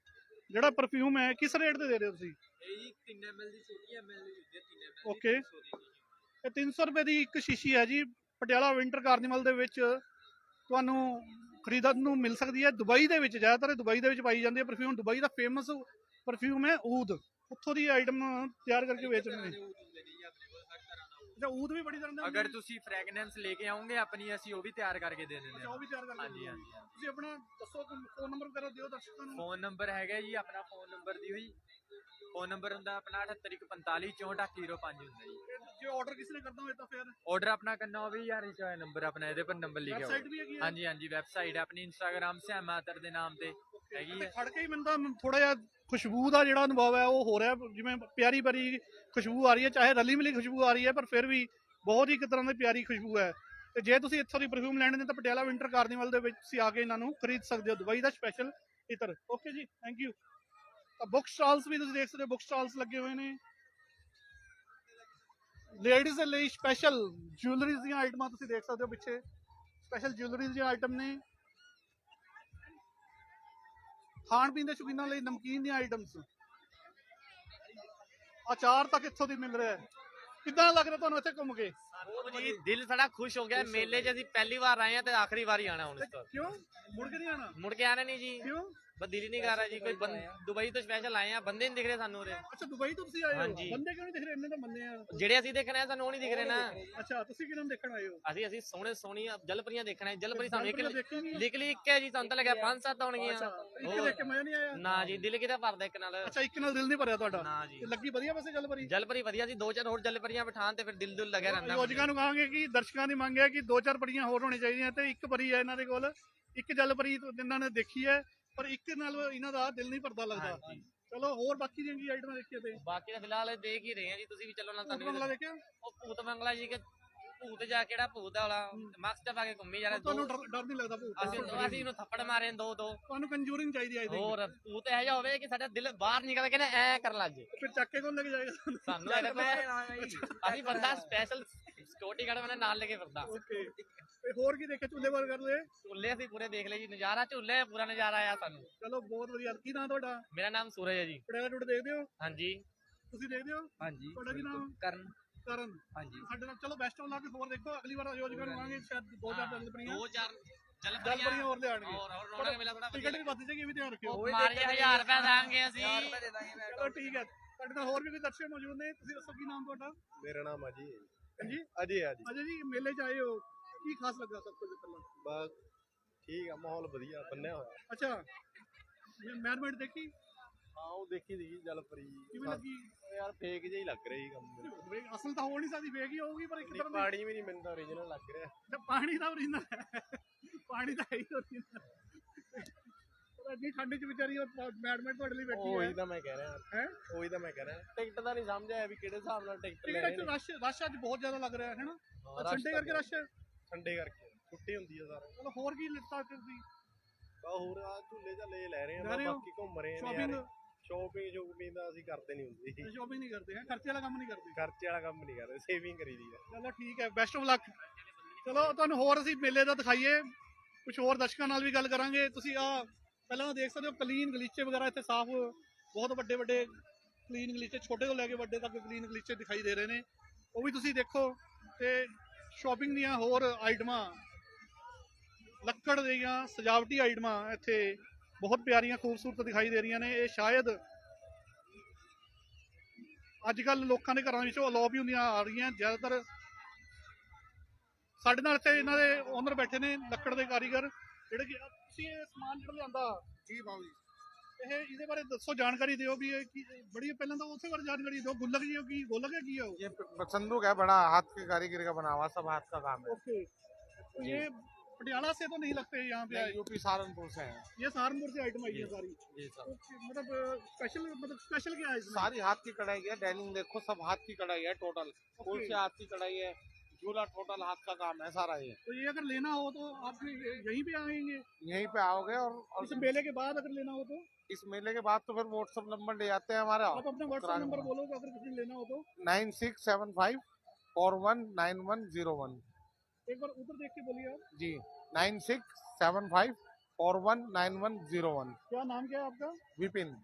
[SPEAKER 1] ਜਿਹੜਾ ਪਰਫਿਊਮ ਹੈ ਕਿਸ ਰੇਟ ਤੇ ਦੇ ਰਹੇ ਹੋ ਤੁਸੀਂ?
[SPEAKER 7] ਇਹ ਜੀ 3 ml ਦੀ ਛੋਟੀ ml ਦੀ ਹੁੰਦੀ ਹੈ 3 ml
[SPEAKER 1] Okay. ਇਹ 300 ਰੁਪਏ ਦੀ ਇੱਕ ਸ਼ੀਸ਼ੀ ਹੈ ਜੀ। ਪਟਿਆਲਾ ਵਿੰਟਰ ਕਾਰਨੀਵਲ ਦੇ ਵਿੱਚ ਤੁਹਾਨੂੰ ਖਰੀਦਣ ਨੂੰ ਮਿਲ ਸਕਦੀ ਹੈ। ਦੁਬਈ ਦੇ ਵਿੱਚ ਜ਼ਿਆਦਾਤਰ ਇਹ ਦੁਬਈ ਦੇ ਵਿੱਚ ਪਾਈ ਜਾਂਦੀ ਹੈ ਪਰਫਿਊਮ ਦੁਬਈ ਦਾ ਫੇਮਸ ਪਰਫਿਊਮ ਹੈ ਊਦ। ਉੱਥੋਂ ਦੀ ਆਈਟਮ ਤਿਆਰ ਕਰਕੇ ਵੇਚ ਰਹੇ ਨੇ। ਅੱਛਾ ਊਦ ਵੀ ਬੜੀ ਤਰ੍ਹਾਂ ਦੇ ਹੁੰਦੇ
[SPEAKER 7] ਅਗਰ? ਤੁਸੀਂ ਫ੍ਰੈਗਨੈਂਸ ਲੈ ਕੇ ਆਉਂਗੇ ਆਪਣੀ ਅਸੀਂ ਉਹ ਵੀ ਤਿਆਰ ਕਰਕੇ ਦੇ ਦਿੰਦੇ ਹਾਂ
[SPEAKER 1] ਉਹ ਵੀ ਤਿਆਰ ਕਰਕੇ
[SPEAKER 7] ਹਾਂਜੀ
[SPEAKER 1] ਦਿੰਦੇ
[SPEAKER 7] ਹਾਂਜੀ
[SPEAKER 1] ਹੋ। ਤੁਸੀਂ ਆਪਣਾ ਦੱਸੋ ਫੋਨ ਨੰਬਰ ਵਗੈਰਾ ਦਿਓ ਦਰਸ਼ਕਾਂ ਨੂੰ।
[SPEAKER 7] ਫੋਨ ਨੰਬਰ ਹੈਗਾ ਜੀ ਆਪਣਾ ਫੋਨ ਨੰਬਰ ਦੀ ਹੋਈ। ਫੋਨ ਨੰਬਰ ਹੁੰਦਾ ਆਪਣਾ 7845 ਹੁੰਦਾ ਜੀ।
[SPEAKER 1] ਇਹ ਜੇ ਆਰਡਰ ਕਿਸੇ ਨੇ ਕਰਨਾ ਹੋਵੇ ਤਾਂ ਫਿਰ
[SPEAKER 7] ਆਰਡਰ ਆਪਣਾ ਕਰਨਾ ਹੋਵੇ ਯਾਰ ਇਸ ਨੰਬਰ ਆਪਣਾ ਇਹਦੇ ਪਰ ਨੰਬਰ ਲਿਖਿਆ
[SPEAKER 1] ਵੈਬਸਾਈਟ
[SPEAKER 7] ਹੋਵੇ
[SPEAKER 1] ਵੀ ਹੈਗੀ ਹੈ।
[SPEAKER 7] ਹਾਂਜੀ ਹਾਂਜੀ ਵੈਬਸਾਈਟ ਹੈ ਆਪਣੀ ਇੰਸਟਾਗ੍ਰam ਸਿਆਮਾਤਰ ਦੇ ਨਾਮ ਤੇ। ਹੈਗੀ ਹੈ।
[SPEAKER 1] ਖੜ ਕੇ ਹੀ ਮੈਨੂੰ ਤਾਂ ਥੋੜਾ ਜਿਹਾ ਖੁਸ਼ਬੂ ਦਾ ਜਿਹੜਾ ਅਨੁਭਵ ਹੈ ਉਹ ਹੋ ਰਿਹਾ ਜਿਵੇਂ ਪਿਆਰੀ ਭਰੀ ਖੁਸ਼ਬੂ ਆ ਰਹੀ ਹੈ ਚਾਹੇ ਰਲੀ ਮਿਲੀ ਖੁਸ਼ਬੂ ਆ ਰਹੀ ਹੈ ਪਰ ਫਿਰ ਵੀ ਬਹੁਤ ਹੀ ਇੱਕ ਤਰ੍ਹਾਂ ਦੀ ਪਿਆਰੀ ਖੁਸ਼ਬੂ ਹੈ। ਤੇ ਜੇ ਤੁਸੀਂ ਇੱਥੋਂ ਦੀ ਪਰਫਿਊਮ ਲੈਣੇ ਨੇ ਤਾਂ ਪਟਿਆਲਾ ਵਿੰਟਰ ਕਾਰਨੀਵਲ ਦੇ ਵਿੱਚ ਤੁਸੀਂ ਆ ਕੇ ਇਹਨਾਂ ਨੂੰ ਖਰੀਦ ਸਕਦੇ ਹੋ ਦੁਬਈ ਦਾ ਸਪੈਸ਼ਲ ਇਤਰ ਓਕੇ ਜੀ ਥੈਂਕ ਯੂ ਤਾਂ ਬੁੱਕ ਸਟਾਲਸ ਵੀ ਤੁਸੀਂ ਦੇਖ ਸਕਦੇ ਹੋ ਬੁੱਕ ਸਟਾਲਸ ਲੱਗੇ ਹੋਏ ਨੇ। ਲੇਡੀਜ਼ ਦੇ ਲਈ ਸਪੈਸ਼ਲ ਜੁਐਲਰੀਜ਼ ਦੀਆਂ ਆਈਟਮਾਂ ਤੁਸੀਂ ਦੇਖ ਸਕਦੇ ਹੋ ਪਿੱਛੇ। ਸਪੈਸ਼ਲ ਜੁਐਲਰੀਜ਼ ਦੀਆਂ ਆਈਟਮ ਨੇ। ਖਾਣ ਪੀਣ ਦੇ ਸ਼ੌਕੀਨਾਂ ਲਈ ਨਮਕੀਨ ਦੀਆਂ ਆਈਟਮਸ ਅਚਾਰ ਤੱਕ ਇੱਥੋਂ ਦੀ ਮਿਲ ਰਿਹਾ ਹੈ। ਕਿੱਦਾਂ ਲੱਗ ਰਿਹਾ ਤੁਹਾਨੂੰ ਇੱਥੇ ਘੁੰਮ ਕੇ?
[SPEAKER 8] ਜੀ ਦਿਲ ਸਾਡਾ ਖੁਸ਼ ਹੋ ਗਿਆ। ਮੇਲੇ 'ਚ ਅਸੀਂ ਪਹਿਲੀ ਵਾਰ ਆਏ ਆ ਤੇ ਆਖਰੀ ਵਾਰ ਹੀ ਆਣਾ ਹੁਣ ਇਸ ਤੋਂ
[SPEAKER 1] ਕਿਉਂ? ਮੁੜ ਕੇ ਨਹੀਂ ਆਣਾ
[SPEAKER 8] ਮੁੜ ਕੇ ਆਣਾ ਨਹੀਂ ਜੀ।
[SPEAKER 1] ਕਿਉਂ?
[SPEAKER 8] ਬਸ ਦਿਲ ਹੀ ਨਹੀਂ ਕਰ ਰਿਹਾ ਜੀ ਕੋਈ ਬੰ- ਦੁਬਈ ਤੋਂ ਸਪੈਸ਼ਲ ਆਏ ਆ ਬੰਦੇ ਨਹੀਂ ਦਿਖ ਰਹੇ ਸਾਨੂੰ ਉਰੇ।
[SPEAKER 1] ਅੱਛਾ ਦੁਬਈ ਤੋਂ ਤੁਸੀਂ ਆਏ ਹੋ। ਬੰਦੇ ਕਿਉਂ ਨਹੀਂ ਦਿਖ ਰਹੇ? ਇੰਨੇ ਤਾਂ ਬੰਦੇ ਆ।
[SPEAKER 8] ਜਿਹੜੇ ਅਸੀਂ ਦੇਖਣੇ ਆ ਸਾਨੂੰ ਉਹ ਨਹੀਂ ਦਿਖ ਰਹੇ ਨਾ।
[SPEAKER 1] ਅੱਛਾ ਤੁਸੀਂ ਕਿਹਨਾਂ ਨੂੰ ਦੇਖਣ ਆਏ ਹੋ?
[SPEAKER 8] ਅਸੀਂ ਅਸੀਂ ਸੋਹਣੇ ਸੋਹਣੀ ਜਲਪਰੀਆਂ ਦੇਖਣਾ ਹੈ ਜਲਪਰੀ ਸਾਨੂੰ ਇੱਕ? ਲਿਖ ਲਈ ਇੱਕ ਹੈ ਜੀ ਸਾਨੂੰ ਤਾਂ ਲੱਗਿਆ ਪੰਜ ਸੱਤ ਆਉਣਗੀਆਂ।
[SPEAKER 1] ਅੱਛਾ ਇੱਕ
[SPEAKER 8] ਹੋਰ।
[SPEAKER 1] ਦੇਖ ਕੇ ਮਜ਼ਾ ਨਹੀਂ ਆਇਆ?
[SPEAKER 8] ਨਾ ਜੀ ਦਿਲ ਕਿਤੇ ਭਰਦਾ ਇੱਕ ਨਾਲ?
[SPEAKER 1] ਅੱਛਾ ਇੱਕ ਨਾਲ ਦਿਲ ਨਹੀਂ ਭਰਿਆ ਤੁਹਾਡਾ?
[SPEAKER 8] ਨਾ ਜੀ।
[SPEAKER 1] ਤੇ ਲੱਗੀ ਵਧੀਆ ਵੈਸੇ ਚੱਲ ਭਰੀ
[SPEAKER 8] ਜਲਪਰੀ ਵਧੀਆ ਸੀ ਦੋ ਚਾਰ ਹੋਰ ਜਲਪਰੀਆਂ ਬਿਠਾਣ ਤੇ ਫਿਰ ਦਿਲ ਦੁਲ ਲੱਗਿਆ ਰਹਿੰਦਾ
[SPEAKER 1] ਯੋਜਕਾਂ ਨੂੰ ਕਹਾਂਗੇ ਕਿ ਦਰਸ਼ਕਾਂ ਦੀ ਮੰਗ ਹੈ ਕਿ ਦੋ ਚਾਰ ਪਰੀਆਂ ਹੋਰ ਹੋਣੀਆਂ ਚਾਹੀਦੀਆਂ ਤੇ ਇੱਕ ਪਰੀ ਹੈ ਇਹਨਾਂ ਦੇ ਕੋਲ। ਇੱਕ ਜਲ ਪਰੀ ਇਹਨਾਂ ਨੇ ਦੇਖੀ ਹੈ ਪਰ ਇੱਕ ਨਾਲ ਇਹਨਾਂ ਦਾ ਦਿਲ ਨਹੀਂ ਭਰਦਾ ਲੱਗਦਾ।
[SPEAKER 8] ਹਾਂਜੀ।
[SPEAKER 1] ਚਲੋ ਹੋਰ ਬਾਕੀ ਦੀਆਂ ਕੀ ਆਈਟਮਾਂ ਦੇਖੀਏ ਤੇ
[SPEAKER 8] ਬਾਕੀ ਤਾਂ ਫਿਲਹਾਲ ਇਹ ਦੇਖ ਹੀ ਰਹੇ ਆ ਜੀ ਤੁਸੀਂ ਵੀ ਚੱਲੋ ਨਾ ਤੁਹਾਨੂੰ
[SPEAKER 1] ਬੰਗਲਾ
[SPEAKER 8] ਵੀ
[SPEAKER 1] ਦੇਖਿਆ?
[SPEAKER 8] ਉਹ ਭੂਤ ਮੰਗਲਾ ਜੀ ਕਿ ਭੂਤ ਜਾ ਕਿਹੜਾ ਭੂਤ ਵਾਲਾ? ਮਾਸਕ ਪਾ ਕੇ ਘੁੰਮੀ ਜਾ ਰਿਹਾ ਦੋ
[SPEAKER 1] ਤੁਹਾਨੂੰ ਡਰ ਡਰ ਨਹੀਂ ਲੱਗਦਾ ਭੂਤ
[SPEAKER 8] ਅਸੀਂ
[SPEAKER 1] ਤੋਂ?
[SPEAKER 8] ਅਸੀਂ ਇਹਨੂੰ ਥੱਪੜ ਮਾਰੇ ਦੋ ਦੋ।
[SPEAKER 1] ਤੁਹਾਨੂੰ ਕੰਜੂਰਿੰਗ ਚਾਹੀਦੀ ਆਈ ਥਿੰਕ
[SPEAKER 8] ਹੋਰ ਭੂਤ ਇਹੋ ਜਿਹਾ ਹੋਵੇ ਕਿ ਸਾਡਾ ਦਿਲ ਬਾਹਰ ਨਿਕਲ ਕੇ ਨਾ ਐ ਕਰਨ ਲੱਗ ਜੇ।
[SPEAKER 1] ਫਿਰ ਚੱਕ ਕੇ ਕੋਲ ਲੈ ਕੇ ਜਾਏਗਾ
[SPEAKER 8] ਸਾਨੂੰ ਕੋਈ ਅਸੀਂ ਬੰਦਾ ਸਪੈਸ਼ਲ ਸਿਕਿਉਰਿਟੀ ਗਾਰਡ ਮੈਨੇ ਨਾਲ ਲੈ ਕੇ ਫਿਰਦਾ।
[SPEAKER 1] ਓਕੇ ਤੇ ਹੋਰ ਕੀ ਦੇਖਿਆ ਚੁੱਲੇ ਬਾਰ ਕਰ ਲਏ
[SPEAKER 8] ਝੂਲੇ ਅਸੀਂ ਪੂਰੇ ਦੇਖ ਲਏ ਜੀ ਨਜ਼ਾਰਾ ਝੂਲੇ ਪੂਰਾ ਨਜ਼ਾਰਾ ਆਇਆ ਸਾਨੂੰ।
[SPEAKER 1] ਚਲੋ ਬਹੁਤ ਵਧੀਆ। ਕੀ ਨਾਮ ਤੁਹਾਡਾ?
[SPEAKER 8] ਮੇਰਾ ਨਾਮ ਸੂਰਜ ਹੈ ਜੀ।
[SPEAKER 1] ਪੜਿਆ ਟੁੱਟ ਦੇਖਦੇ ਹੋ?
[SPEAKER 8] ਹਾਂਜੀ।
[SPEAKER 1] ਤੁਸੀਂ ਦੇਖਦੇ ਹੋ?
[SPEAKER 3] ਹਾਂਜੀ।
[SPEAKER 1] ਤੁਹਾਡਾ ਕੀ ਨਾਮ?
[SPEAKER 3] ਕਰਨ।
[SPEAKER 1] ਕਰਨ।
[SPEAKER 3] ਹਾਂਜੀ।
[SPEAKER 1] ਸਾਡੇ ਨਾਲ ਚਲੋ ਬੈਸਟ ਆਫ ਲੱਕ ਹੋਰ ਦੇਖੋ। ਅਗਲੀ ਵਾਰ ਆਯੋਜਕਾਂ ਨੂੰ ਆਵਾਂਗੇ। ਸ਼ਾਇਦ ਦੋ ਚਾਰ ਚੱਲ ਪਣੀਆਂ
[SPEAKER 8] ਦੋ ਚਾਰ ਚੱਲ
[SPEAKER 1] ਦਸ ਬੜੀਆਂ ਹੋਰ ਲਿਆਣਗੇ
[SPEAKER 8] ਹੋਰ ਹੋਰ ਰੌਣਕ ਮੇਲਾ ਥੋੜਾ
[SPEAKER 1] ਟਿਕਟ ਵੀ ਵੱਧ ਜਾਏਗੀ ਵੀ ਧਿਆਨ ਰੱਖਿਓ।
[SPEAKER 8] ਮਾਰੇ 1000 ਰੁਪਏ ਦਾਂਗੇ ਅਸੀਂ
[SPEAKER 1] ਚਲੋ ਠੀਕ ਹੈ। ਤੁਹਾਡੇ ਨਾਲ ਹੋਰ ਵੀ ਕੋਈ ਦਰਸ਼ਕ ਮੌਜੂਦ ਨੇ? ਤੁਸੀਂ ਦੱਸੋ ਕੀ ਨਾਮ ਤੁਹਾਡਾ?
[SPEAKER 4] ਮੇਰਾ ਨਾਮ ਜੀ। ਅਜੇ ਆ ਜੀ।
[SPEAKER 1] ਅਜੇ ਜੀ ਮੇਲੇ 'ਚ ਆਏ ਹੋ। ਕੀ ਖਾਸ ਲੱਗਾ ਸਭ ਤੋਂ ਪਹਿਲਾਂ?
[SPEAKER 4] ਬਸ ਠੀਕ ਆ ਮਾਹੌਲ ਵਧੀਆ ਬੰਨਿਆ ਹੋਇਆ।
[SPEAKER 1] ਅੱਛਾ। ਮੈਰਮੇਡ ਦੇਖੀ?
[SPEAKER 4] ਹਾਂ ਉਹ ਦੇਖੀ ਸੀ ਜਲਪਰੀ
[SPEAKER 1] ਕਿਵੇਂ ਲੱਗੀ?
[SPEAKER 4] ਯਾਰ ਫੇਕ ਜਿਹਾ ਹੀ ਲੱਗ ਰਿਹਾ ਸੀ ਕੰਮ।
[SPEAKER 1] ਵੇ- ਅਸਲ ਤਾਂ ਹੋ ਨਹੀਂ ਸਕਦੀ ਫੇਕ ਹੀ ਹੋਊਗੀ ਪਰ ਇੱਕ ਤਰ੍ਹਾਂ ਦੀ
[SPEAKER 4] ਪਾਣੀ ਵੀ ਨਹੀਂ ਮੈਨੂੰ ਤਾਂ ਓਰੀਜਨਲ ਲੱਗ ਰਿਹਾ।
[SPEAKER 1] ਤੇ ਪਾਣੀ ਦਾ ਓਰੀਜਨਲ ਹੈ। ਪਾਣੀ ਦਾ ਹੈ ਹੀ ਪਰ ਅੱਗੇ ਠੰਡ 'ਚ ਵਿਚਾਰੀ ਮੈਡਮੈਂਟ ਤੁਹਾਡੇ ਲਈ ਬੈਠੀ
[SPEAKER 4] ਉਹੀ
[SPEAKER 1] ਹੈ।
[SPEAKER 4] ਤਾਂ ਮੈਂ ਕਹਿ ਰਿਹਾ।
[SPEAKER 1] ਹੈ?
[SPEAKER 4] ਉਹੀ ਤਾਂ ਮੈਂ ਕਹਿ ਰਿਹਾ। ਟਿਕਟ ਦਾ ਨਹੀਂ ਸਮਝ ਆਇਆ ਵੀ ਕਿਹੜੇ ਹਿਸਾਬ ਨਾਲ ਟਿਕਟ ਲੈ
[SPEAKER 1] ਟਿਕਟ 'ਚ ਰਸ਼ ਰਸ਼ ਅੱਜ ਬਹੁਤ ਜ਼ਿਆਦਾ ਲੱਗ ਰਿਹਾ ਹੈ ਨਾ? ਸੰਡੇ ਕਰਕੇ ਰਸ਼ ਹੈ।
[SPEAKER 4] ਸੰਡੇ ਕਰਕੇ। ਛੁੱਟੀ ਹੁੰਦੀ ਆ ਸਾਰਾ।
[SPEAKER 1] ਚਲੋ ਹੋਰ ਕੀ ਲਿੱਤਾ ਤੁਸੀਂ?
[SPEAKER 4] ਬਾ ਹੋਰ ਆ ਝੂਲੇ ਝਾਲੇ ਲੈ ਰਹੇ ਆ
[SPEAKER 1] ਲੈ
[SPEAKER 4] ਬਸ
[SPEAKER 1] ਰਹੇ ਹੋ?
[SPEAKER 4] ਬਾਕੀ ਘੁੰਮ ਰਹੇ ਆ
[SPEAKER 1] ਸ਼ਾਪਿੰਗ
[SPEAKER 4] ਸ਼ਾਪਿੰਗ ਸ਼ੋਪਿੰਗ ਦਾ ਅਸੀਂ ਕਰਦੇ ਨਹੀਂ ਹੁੰਦੇ।
[SPEAKER 1] ਸ਼ਾਪਿੰਗ ਨਹੀਂ ਕਰਦੇ ਹੈ? ਖਰਚੇ ਵਾਲਾ ਕੰਮ ਨਹੀਂ ਕਰਦੇ?
[SPEAKER 4] ਖਰਚੇ ਵਾਲਾ ਕੰਮ ਨਹੀਂ ਕਰਦੇ ਸੇਵਿੰਗ ਕਰੀ ਦੀ ਆ।
[SPEAKER 1] ਚਲੋ ਠੀਕ ਹੈ ਬੈਸਟ ਆਫ ਲੱਕ ਚਲੋ ਤੁਹਾਨੂੰ ਹੋਰ ਅਸੀਂ ਮੇਲੇ ਦਾ ਦਿਖਾਈਏ। ਕੁਝ ਹੋਰ ਦਰਸ਼ਕਾਂ ਨਾਲ ਵੀ ਗੱਲ ਕਰਾਂਗੇ। ਤੁਸੀਂ ਆ ਪਹਿਲਾਂ ਦੇਖ ਸਕਦੇ ਹੋ ਕਲੀਨ ਗਲੀਚੇ ਵਗੈਰਾ ਇੱਥੇ ਸਾਫ਼ ਬਹੁਤ ਵੱਡੇ ਵੱਡੇ ਕਲੀਨ ਗਲੀਚੇ ਛੋਟੇ ਤੋਂ ਲੈ ਕੇ ਵੱਡੇ ਤੱਕ ਕਲੀਨ ਗਲੀਚੇ ਦਿਖਾਈ ਦੇ ਰਹੇ ਨੇ। ਉਹ ਵੀ ਤੁਸੀਂ ਦੇਖੋ ਤੇ ਸ਼ਾਪਿੰਗ ਦੀਆਂ ਹੋਰ ਆਈਟਮਾਂ, ਲੱਕੜ ਦੀਆਂ ਸਜਾਵਟੀ ਆਈਟਮਾਂ ਇੱਥੇ ਬਹੁਤ ਪਿਆਰੀਆਂ, ਖੂਬਸੂਰਤ ਦਿਖਾਈ ਦੇ ਰਹੀਆਂ ਨੇ। ਇਹ ਸ਼ਾਇਦ ਅੱਜ ਕੱਲ ਲੋਕਾਂ ਦੇ ਘਰਾਂ ਵਿੱਚੋਂ ਅਲੋਪ ਹੀ ਹੁੰਦੀਆਂ ਆ ਰਹੀਆਂ। ਜ਼ਿਆਦਾਤਰ ਸਾਡੇ ਨਾਲ ਇੱਥੇ ਇਹਨਾਂ ਦੇ ਓਨਰ ਬੈਠੇ ਨੇ, ਲੱਕੜ ਦੇ ਕਾਰੀਗਰ। ਜਿਹੜੇ ਕਿ ਤੁਸੀਂ ਇਹ ਸਮਾਨ ਜਿਹੜਾ ਲਿਆਂਦਾ ਕੀ ਬਾਬੂ ਇਹ ਇਹਦੇ ਬਾਰੇ ਦੱਸੋ ਜਾਣਕਾਰੀ ਦਿਓ ਵੀ ਇਹ ਕੀ ਬੜੀ ਪਹਿਲਾਂ ਤਾਂ ਉਸੇ ਬਾਰੇ ਜਾਣਕਾਰੀ ਦਿਓ ਗੁੱਲਕ ਜੀ ਕੀ ਗੋਲਕ ਹੈ ਕੀ ਹੈ ਉਹ
[SPEAKER 5] ये संदूक है बड़ा हाथ के कारीगर का बना हुआ सब हाथ का काम है
[SPEAKER 1] ओके तो ये पटियाला से तो नहीं लगते यहाँ पे आए
[SPEAKER 5] यूपी सहारनपुर से है
[SPEAKER 1] ये सहारनपुर से आइटम आई है सारी
[SPEAKER 5] जी सर
[SPEAKER 1] Okay, मतलब स्पेशल मतलब स्पेशल क्या है इसमें
[SPEAKER 5] सारी हाथ की कढ़ाई है डाइनिंग देखो सब हाथ की कढ़ाई है टोटल फुल से हाथ की कढ़ाई है झूला टोटल हाथ का काम है सारा ये।
[SPEAKER 1] तो ये अगर लेना हो तो आप यहीं पे आएँगे?
[SPEAKER 5] यहीं पे आओगे और, और इस
[SPEAKER 1] मेले के बाद अगर लेना हो तो?
[SPEAKER 5] इस मेले के बाद तो फिर व्हाट्सअप नंबर ले जाते हैं हमारा।
[SPEAKER 1] आप अपना नंबर बोलो अगर किसी लेना हो तो।
[SPEAKER 5] Nine six seven five four one nine one zero one.
[SPEAKER 1] एक बार उधर देख के बोलिए आप।
[SPEAKER 5] जी nine six seven five four one nine one zero one.
[SPEAKER 1] क्या नाम क्या है आपका?
[SPEAKER 5] विपिन।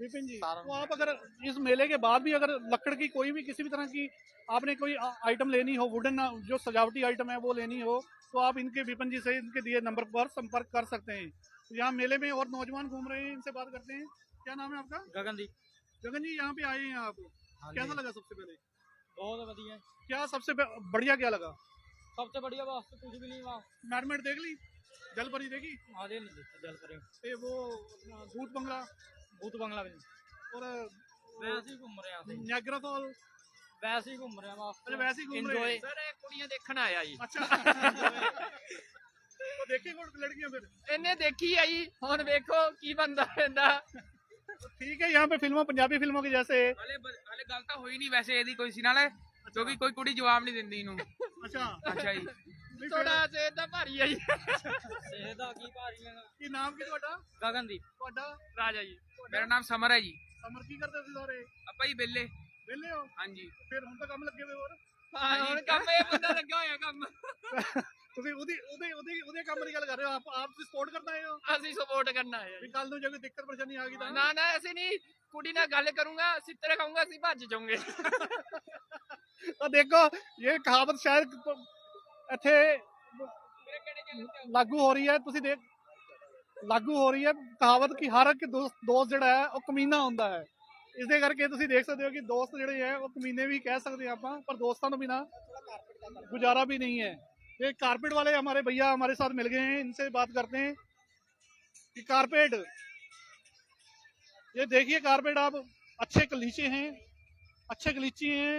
[SPEAKER 1] विपिन जी तो आप अगर इस मेले के बाद भी अगर लकड़ की कोई भी किसी भी तरह की आपने कोई आइटम लेनी हो वुडन जो सजावटी आइटम है वो लेनी हो तो आप इनके विपिन जी से इनके दिए नंबर पर संपर्क कर सकते हैं। तो यहाँ मेले में और नौजवान घूम रहे हैं इनसे बात करते हैं। क्या नाम है आपका?
[SPEAKER 7] गगन जी।
[SPEAKER 1] गगन जी यहाँ पे आए हैं आप।
[SPEAKER 7] हाँ
[SPEAKER 1] कैसा लगा सबसे पहले?
[SPEAKER 7] बहुत बढ़िया।
[SPEAKER 1] क्या सबसे बढ़िया क्या लगा?
[SPEAKER 7] सबसे बढ़िया बस तो कुछ भी नहीं वहाँ
[SPEAKER 1] मैरमेट देख ली? जलपरी देखी? जलपरी वो भूत बंगला।
[SPEAKER 7] भूत बंगला भी
[SPEAKER 1] और
[SPEAKER 7] वैसे ही घूम रहे हैं
[SPEAKER 1] नियाग्रा फॉल
[SPEAKER 7] वैसे ही घूम रहे हैं
[SPEAKER 1] अच्छा वैसे ही घूम रहे हैं
[SPEAKER 8] ਸਰ ਇਹ ਕੁੜੀਆਂ ਦੇਖਣ ਆਇਆ ਜੀ
[SPEAKER 1] अच्छा तो देखे कौन लड़कियां फिर
[SPEAKER 8] ਇਹਨੇ ਦੇਖੀ ਆ ਜੀ ਹੁਣ ਵੇਖੋ ਕੀ ਬੰਦਾ ਰਹਿੰਦਾ
[SPEAKER 1] ठीक है यहाँ पे फिल्मों पंजाबी फिल्मों की जैसे
[SPEAKER 9] ਹਲੇ ਹਲੇ ਗੱਲ ਤਾਂ ਹੋਈ ਨਹੀਂ ਵੈਸੇ ਇਹਦੀ ਕੋਈ ਸੀ ਨਾਲ ਕਿਉਂਕਿ ਕੋਈ ਕੁੜੀ ਜਵਾਬ ਨਹੀਂ ਦਿੰਦੀ ਇਹਨੂੰ
[SPEAKER 1] अच्छा
[SPEAKER 9] ਅੱਛਾ ਜੀ
[SPEAKER 1] नहीं,
[SPEAKER 8] ਥੋੜਾ ਸੇਧ ਦਾ ਭਾਰੀ ਆ ਜੀ
[SPEAKER 7] सेहत दा की भारी है
[SPEAKER 1] की नाम की ਤੁਹਾਡਾ
[SPEAKER 7] गगनदीप
[SPEAKER 1] ਤੁਹਾਡਾ
[SPEAKER 8] ਰਾਜਾ ਜੀ
[SPEAKER 9] ਮੇਰਾ ਨਾਮ ਸਮਰ ਹੈ ਜੀ।
[SPEAKER 1] ਸਮਰ ਕੀ ਕਰਦੇ ਸੀ ਸਾਰੇ?
[SPEAKER 9] ਆਪਾਂ ਹੀ ਬੇਲੇ
[SPEAKER 1] ਵਿਹਲੇ ਹੋ?
[SPEAKER 9] ਹਾਂਜੀ।
[SPEAKER 1] ਫਿਰ ਹੁਣ ਤਾਂ ਕੰਮ ਲੱਗੇ ਹੋਏ ਹੋਰ?
[SPEAKER 8] ਹਾਂ ਹੁਣ ਕੰਮ ਇਹ ਬੰਦਾ ਲੱਗਾ ਹੋਇਆ ਕੰਮ।
[SPEAKER 1] ਤੁਸੀਂ ਉਹਦੀ ਉਹਦੇ ਉਹਦੇ ਉਹਦੇ ਕੰਮ ਦੀ ਗੱਲ ਕਰ ਰਹੇ ਹੋ? ਆਪ ਆਪ ਤੁਸੀਂ ਸਪੋਰਟ ਕਰਨਾ ਹੈ ਹੋ?
[SPEAKER 8] ਅਸੀਂ ਸਪੋਰਟ ਕਰਨਾ ਹੈ
[SPEAKER 1] ਵੀ ਕੱਲ ਨੂੰ ਜੇ ਕੋਈ ਦਿੱਕਤ ਪਰੇਸ਼ਾਨੀ ਆ ਗਈ ਤਾਂ?
[SPEAKER 8] ਨਾ ਨਾ ਅਸੀਂ ਨਹੀਂ। ਕੁੜੀ ਨਾਲ ਗੱਲ ਕਰੂੰਗਾ ਸਿੱਤਰ ਖਾਊਂਗਾ ਅਸੀਂ ਭੱਜ ਜਾਵਾਂਗੇ
[SPEAKER 1] ਤਾਂ ਦੇਖੋ ਇਹ ਕਹਾਵਤ ਸ਼ਾਇਦ ਇੱਥੇ ਲਾਗੂ ਹੋ ਰਹੀ ਹੈ। ਤੁਸੀਂ ਦੇਖ ਲਾਗੂ ਹੋ ਰਹੀ ਹੈ ਕਹਾਵਤ ਕਿ ਹਰ ਇੱਕ ਦੋਸਤ ਦੋਸਤ ਜਿਹੜਾ ਹੈ ਉਹ ਕਮੀਨਾ ਹੁੰਦਾ ਹੈ ਇਸ ਦੇ ਕਰਕੇ ਤੁਸੀਂ ਦੇਖ ਸਕਦੇ ਹੋ ਕਿ ਦੋਸਤ ਜਿਹੜੇ ਹੈ ਉਹ ਕਮੀਨੇ ਵੀ ਕਹਿ ਸਕਦੇ ਹਾਂ ਆਪਾਂ पर दोस्तों बिना गुजारा भी नहीं है ये कारपेट वाले हमारे भैया हमारे साथ मिल गए हैं इनसे बात करते हैं कि कारपेट ये देखिए कारपेट आप अच्छे गलीचे हैं अच्छे गलीचे हैं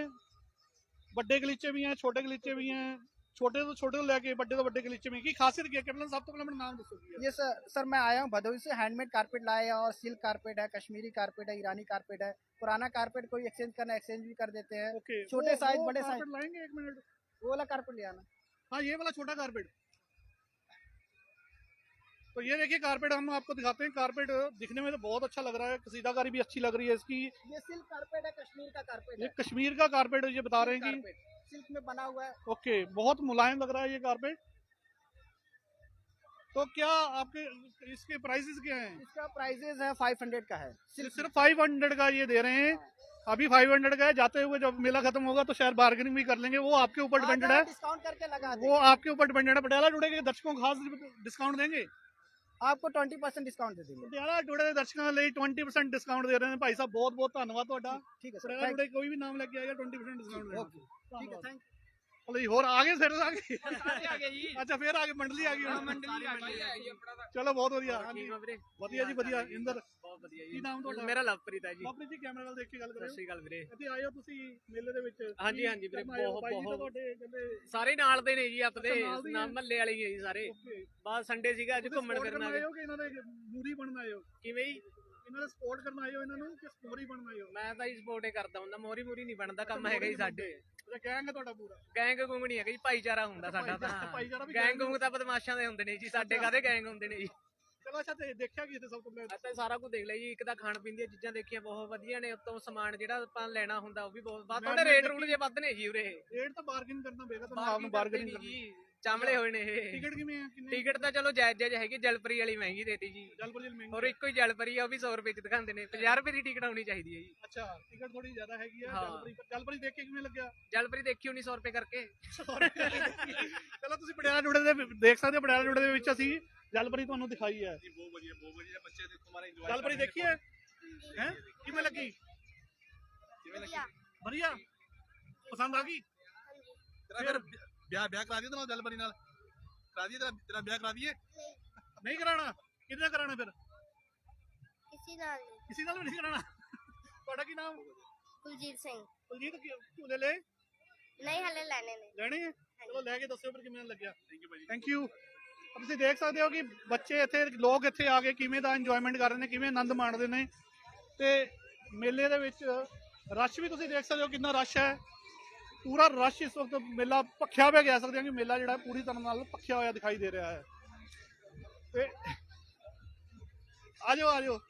[SPEAKER 1] ਵੱਡੇ ਗਲੀਚੇ ਵੀ ਹੈ ਛੋਟੇ ਗਲੀਚੇ ਵੀ ਹੈ छोटे तो छोटे तो लेके बड़े तो बड़े गलीचे में। की खासियत क्या कैप्टन साहब तो अपना नाम दसोगे
[SPEAKER 3] ये सर सर मैं आया हूँ भदोही से। हैंडमेड कारपेट लाए हैं और सिल्क कारपेट है कश्मीरी कारपेट है ईरानी कारपेट है। पुराना कारपेट कोई एक्सचेंज करना एक्सचेंज भी कर देते हैं। छोटे
[SPEAKER 1] साइज़
[SPEAKER 3] बड़े
[SPEAKER 1] साइज़ लाएँगे एक मिनट?
[SPEAKER 3] वो वाला कारपेट ले आना।
[SPEAKER 1] हाँ ये वाला छोटा कारपेट। तो ये देखिए कारपेट हम आपको दिखाते हैं। कारपेट दिखने में तो बहुत अच्छा लग रहा है। कसीदाकारी भी अच्छी लग रही है इसकी।
[SPEAKER 3] ये सिल्क कारपेट है कश्मीर का कारपेट
[SPEAKER 1] ये कश्मीर का कारपेट ये बता रहे हैं कि
[SPEAKER 3] सिल्क में बना हुआ है।
[SPEAKER 1] ओके बहुत मुलायम लग रहा है ये कारपेट तो क्या आपके इसके प्राइसेस क्या हैं?
[SPEAKER 3] इसका प्राइजेस है फाइव हंड्रेड का है
[SPEAKER 1] सिर्फ़। फाइव हंड्रेड का ये दे रहे हैं। अभी फाइव हंड्रेड का है जाते हुए जब मेला खत्म होगा तो शायद बार्गेनिंग भी कर लेंगे। वो आपके ऊपर डिपेंडेड है।
[SPEAKER 3] डिस्काउंट करके लगा
[SPEAKER 1] वो आपके ऊपर डिपेंडेड है। पटियाला टुडे के दर्शकों को खास डिस्काउंट देंगे।
[SPEAKER 3] आपको ट्वेंटी परसेंट डिस्काउंट दे देंगे
[SPEAKER 1] ਪਟਿਆਲਾ ਟੁਡੇ ਦੇ ਦਰਸ਼ਕਾਂ ਲਈ 20% ਡਿਸਕਾਊਂਟ ਦੇ ਰਹੇ ਨੇ ਭਾਈ ਸਾਹਿਬ ਬਹੁਤ ਬਹੁਤ ਧੰਨਵਾਦ ਤੁਹਾਡਾ
[SPEAKER 3] ठीक है सर
[SPEAKER 1] ਪਟਿਆਲਾ
[SPEAKER 3] thank
[SPEAKER 1] ਟੁਡੇ ਕੋਈ ਵੀ ਨਾਮ ਲੈ ਕੇ ਆਏਗਾ 20% ਡਿਸਕਾਊਂਟ ਦੇਣਾ
[SPEAKER 3] Okay. you। ठीक है थैंक
[SPEAKER 1] ਚਲੋ ਜੀ ਹੋਰ ਆ ਗਏ ਫਿਰ ਆ ਗਏ
[SPEAKER 7] ਆ ਗਏ ਜੀ
[SPEAKER 1] ਅੱਛਾ ਫਿਰ ਆ ਗਏ ਮੰਡਲੀ ਆ ਗਈ ਹੁਣ
[SPEAKER 7] ਮੰਡਲੀ ਆ ਗਈ
[SPEAKER 1] ਚਲੋ ਬਹੁਤ ਵਧੀਆ ਹਾਂਜੀ
[SPEAKER 7] ਵੀਰੇ
[SPEAKER 1] ਵਧੀਆ ਜੀ ਵਧੀਆ ਇੰਦਰ
[SPEAKER 7] ਬਹੁਤ ਵਧੀਆ
[SPEAKER 1] ਕੀ ਨਾਮ ਤੁਹਾਡਾ?
[SPEAKER 7] ਮੇਰਾ ਲਵਪ੍ਰੀਤ ਹੈ ਜੀ।
[SPEAKER 1] ਬਾਪਰੀ ਜੀ ਕੈਮਰਾ ਵੱਲ ਦੇਖ ਕੇ ਗੱਲ
[SPEAKER 7] ਸਤਿ
[SPEAKER 1] ਕਰਿਓ
[SPEAKER 7] ਸ਼੍ਰੀ ਅਕਾਲ ਵੀਰੇ।
[SPEAKER 1] ਇੱਥੇ ਆਏ ਹੋ ਤੁਸੀਂ ਮੇਲੇ ਦੇ ਵਿੱਚ?
[SPEAKER 7] ਹਾਂਜੀ, ਹਾਂਜੀ ਵੀਰੇ? ਬਹੁਤ-
[SPEAKER 1] ਜੀ
[SPEAKER 7] ਬਹੁਤ।
[SPEAKER 1] ਤੁਹਾਡੇ ਕਹਿੰਦੇ
[SPEAKER 7] ਸਾਰੇ ਨਾਲ ਦੇ ਨੇ ਜੀ ਆਪਦੇ
[SPEAKER 1] ਅੱਛਾ, ਨਾਲ ਦੇ ਹੀ
[SPEAKER 7] ਨਾ
[SPEAKER 1] ਆ।
[SPEAKER 7] ਮਹੱਲੇ ਵਾਲੇ ਹੀ ਆ ਜੀ ਸਾਰੇ।
[SPEAKER 1] ਓਕੇ।
[SPEAKER 7] ਬਸ ਸੰਡੇ ਸੀਗਾ ਅੱਜ ਘੁੰਮਣ ਫਿਰਨ ਆ
[SPEAKER 1] ਆਏ
[SPEAKER 7] ਗਏ
[SPEAKER 1] ਹੋ ਕਿ ਇਹਨਾਂ ਦੇ ਮੂਰੀ ਬਣਨ ਆਏ ਹੋ?
[SPEAKER 7] ਕਿਵੇਂ ਜੀ?
[SPEAKER 1] ਇਹਨਾਂ ਦਾ ਸਪੋਰਟ ਕਰਨ ਆਏ ਹੋ ਇਹਨਾਂ ਨੂੰ ਕਿ ਸਪੋਰੀ ਬਣਨ ਆਏ ਹੋ?
[SPEAKER 7] ਮੈਂ ਤਾਂ ਜੀ ਸਪੋਰਟ ਹੀ ਕਰਦਾ ਹੁੰਦਾ ਮੋਰੀ ਮੂਰੀ ਨਹੀਂ ਬਣਦਾ ਕੰਮ ਹੈਗਾ ਜੀ ਸਾਡੇ।
[SPEAKER 1] ਉਹਦਾ ਗੈਂਗ ਹੈ ਤੁਹਾਡਾ ਪੂਰਾ?
[SPEAKER 7] ਗੈਂਗ ਗੁੰਗ ਨਹੀਂ ਹੈਗਾ ਜੀ ਭਾਈਚਾਰਾ ਹੁੰਦਾ ਸਾਡਾ
[SPEAKER 1] ਭਾਈਚਾਰਾ
[SPEAKER 7] ਤਾਂ
[SPEAKER 1] ਵੀ
[SPEAKER 7] ਗੈਂਗ ਗੁੰਗ ਤਾਂ ਬਦਮਾਸ਼ਾਂ ਦੇ ਹੁੰਦੇ ਨੇ ਜੀ ਸਾਡੇ ਕਾਦੇ ਗੈਂਗ ਹੁੰਦੇ ਨੇ ਜੀ?
[SPEAKER 1] ਅੱਛਾ ਤੇ ਦੇਖਿਆ ਕੀ ਇੱਥੇ ਸਭ ਤੋਂ ਪਹਿਲਾਂ
[SPEAKER 7] ਆਪਾਂ ਸਾਰਾ ਕੁਝ ਦੇਖ ਲਿਆ ਜੀ ਇੱਕ ਤਾਂ ਖਾਣ ਪੀਣ ਦੀਆਂ ਚੀਜ਼ਾਂ ਦੇਖੀਆਂ ਬਹੁਤ ਵਧੀਆ ਨੇ ਉੱਤੋਂ ਸਮਾਨ ਜਿਹੜਾ ਆਪਾਂ ਲੈਣਾ ਹੁੰਦਾ ਉਹ ਵੀ ਬਹੁਤ ਬਾਤ
[SPEAKER 1] ਮੈਂ-
[SPEAKER 7] ਉਹਦੇ ਰੇਟ ਰੂਟ ਜੇ ਵੱਧ ਨੇ ਜੀ ਉਰੇ।
[SPEAKER 1] ਰੇਟ ਤਾਂ ਬਾਰਗੇਨ ਕਰਨਾ ਪਏਗਾ ਤੁਹਾਨੂੰ। ਆਪ ਨੂੰ ਬਾਰਗੇਨਿੰਗ ਕਰਨੀ।
[SPEAKER 7] ਚਾਮਲੇ ਹੋਏ ਨੇ ਇਹ।
[SPEAKER 1] ਟਿਕਟ ਕਿਵੇਂ ਹੈ ਕਿੰਨੇ?
[SPEAKER 7] ਟਿਕਟ ਤਾਂ ਚਲੋ ਜਾਇਜ਼ ਜਾਇਜ਼ ਹੈਗੀ ਜਲਪਰੀ ਵਾਲੀ ਮਹਿੰਗੀ ਦੇਤੀ ਜੀ।
[SPEAKER 1] ਜਲਪੁਰ ਜਿਲ ਮਹਿੰਗੀ।
[SPEAKER 7] ਔਰ ਇੱਕੋ ਹੀ ਜਲਪਰੀ ਆ ਉਹ ਵੀ 100 ਰੁਪਏ ਚ ਦਿਖਾਉਂਦੇ ਨੇ। 50 ਰੁਪਏ ਦੀ ਟਿਕਟ ਆਉਣੀ ਚਾਹੀਦੀ ਹੈ ਜੀ।
[SPEAKER 1] ਅੱਛਾ ਟਿਕਟ ਥੋੜੀ ਜ਼ਿਆਦਾ ਹੈਗੀ ਆ। ਜਲਪੁਰੀ ਜਲਪੁਰੀ ਦੇਖ ਕੇ ਕਿਵੇਂ ਲੱਗਿਆ?
[SPEAKER 7] ਜਲਪਰੀ ਦੇਖੀ ਹੋਣੀ 100 ਰੁਪਏ ਕਰਕੇ।
[SPEAKER 1] ਚਲੋ ਤੁਸੀਂ ਪਟਿਆਲਾ ਜੁੜੇ ਦੇ ਦੇਖ ਸਕਦੇ ਹੋ ਪਟਿਆਲਾ ਜੁੜੇ ਦੇ ਵਿੱਚ ਅਸੀਂ ਜਲਪਰੀ ਤੁਹਾਨੂੰ ਦਿਖਾਈ ਹੈ।
[SPEAKER 4] ਜੀ ਬਹੁਤ ਵਧੀਆ ਬਹੁਤ ਵਧੀਆ। ਬੱਚੇ ਦੇਖੋ ਮਾਰੇ ਇੰਜੋਏ
[SPEAKER 1] ਜਲਪਰੀ ਦੇਖੀ ਹੈ? ਹੈ? ਕਿਵੇਂ ਲੱਗੀ?
[SPEAKER 6] ਕਿਵੇਂ ਲੱਗੀ?
[SPEAKER 1] ਵਧੀਆ। ਪਸੰਦ ਆ ਗਈ?
[SPEAKER 4] ਤੇਰਾ ਫਿਰ ਵਿਆਹ ਵਿਆਹ ਕਰਾ ਦਈਏ ਤੈਨੂੰ ਜਲਪਰੀ ਨਾਲ? ਕਰਾ ਦਈਏ ਤੇਰਾ ਤੇਰਾ ਵਿਆਹ ਕਰਾ ਦਈਏ?
[SPEAKER 1] ਨਹੀਂ। ਕਰਾਣਾ ਕਿਹਦੇ ਕਰਾਣਾ ਫਿਰ?
[SPEAKER 6] ਕਿਸੇ ਨਾਲ ਨਹੀਂ।
[SPEAKER 1] ਕਿਸੇ ਨਾਲ ਵੀ ਨਹੀਂ ਕਰਾਣਾ ਤੁਹਾਡਾ ਕੀ ਨਾਮ?
[SPEAKER 6] ਕੁਲਜੀਤ ਸਿੰਘ।
[SPEAKER 1] ਕੁਲਜੀਤ ਝੂਲੇ ਲੈ
[SPEAKER 6] ਨਹੀਂ ਹਲੇ ਲੈਣੇ ਨੇ।
[SPEAKER 1] ਲੈਣੇ ਚਲੋ ਲੈ ਕੇ ਦੱਸਿਓ ਫਿਰ ਕਿਵੇਂ ਲੱਗਿਆ। ਥੈਂਕ ਯੂ ਭਾਜੀ। ਥੈਂਕ ਯੂ ਤੁਸੀਂ ਦੇਖ ਸਕਦੇ ਹੋ ਕਿ ਬੱਚੇ ਇੱਥੇ, ਲੋਕ ਇੱਥੇ ਆ ਕੇ ਕਿਵੇਂ ਦਾ ਇੰਜੋਇਮੈਂਟ ਕਰ ਰਹੇ ਨੇ, ਕਿਵੇਂ ਆਨੰਦ ਮਾਣਦੇ ਨੇ। ਤੇ ਮੇਲੇ ਦੇ ਵਿੱਚ ਰਸ਼ ਵੀ ਤੁਸੀਂ ਦੇਖ ਸਕਦੇ ਹੋ ਕਿੰਨਾ ਰਸ਼ ਹੈ। ਪੂਰਾ ਰਸ਼ ਇਸ ਵਕਤ ਮੇਲਾ ਭਖਿਆ ਹੋਇਆ ਕਹਿ ਸਕਦੇ ਹਾਂ ਕਿ ਮੇਲਾ ਜਿਹੜਾ ਪੂਰੀ ਤਰ੍ਹਾਂ ਨਾਲ ਭਖਿਆ ਹੋਇਆ ਦਿਖਾਈ ਦੇ ਰਿਹਾ ਹੈ। ਤੇ ਆਜੋ ਆਜੋ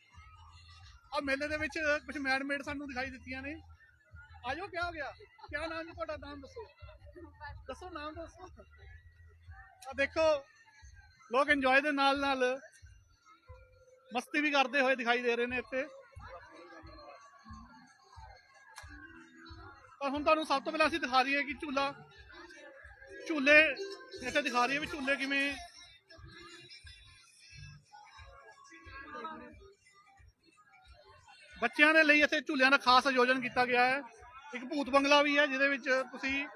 [SPEAKER 1] ਆ ਮੇਲੇ ਦੇ ਵਿੱਚ ਕੁਝ ਮੈਡ ਮੇਡ ਸਾਨੂੰ ਦਿਖਾਈ ਦਿੱਤੀਆਂ ਨੇ। ਆਜੋ ਕੀ ਹੋ ਗਿਆ? ਕੀ ਨਾਮ ਹੈ ਤੁਹਾਡਾ? ਨਾਮ ਦੱਸੋ। ਦੱਸੋ, ਨਾਮ ਦੱਸੋ। ਆ ਦੇਖੋ ਲੋਕ ਇੰਜੋਏ ਦੇ ਨਾਲ ਨਾਲ ਮਸਤੀ ਵੀ ਕਰਦੇ ਹੋਏ ਦਿਖਾਈ ਦੇ ਰਹੇ ਨੇ ਇੱਥੇ। ਪਰ ਹੁਣ ਤੁਹਾਨੂੰ ਸਭ ਤੋਂ ਪਹਿਲਾਂ ਅਸੀਂ ਦਿਖਾ ਦਈਏ ਕਿ ਝੂਲਾ, ਝੂਲੇ ਇੱਥੇ ਦਿਖਾ ਰਹੀ ਹੈ ਵੀ ਝੂਲੇ ਕਿਵੇਂ ਬੱਚਿਆਂ ਦੇ ਲਈ ਇੱਥੇ ਝੂਲਿਆਂ ਦਾ ਖਾਸ ਆਯੋਜਨ ਕੀਤਾ ਗਿਆ ਹੈ। ਇੱਕ ਭੂਤ ਬੰਗਲਾ ਵੀ ਹੈ, ਜਿਹਦੇ ਵਿੱਚ ਤੁਸੀਂ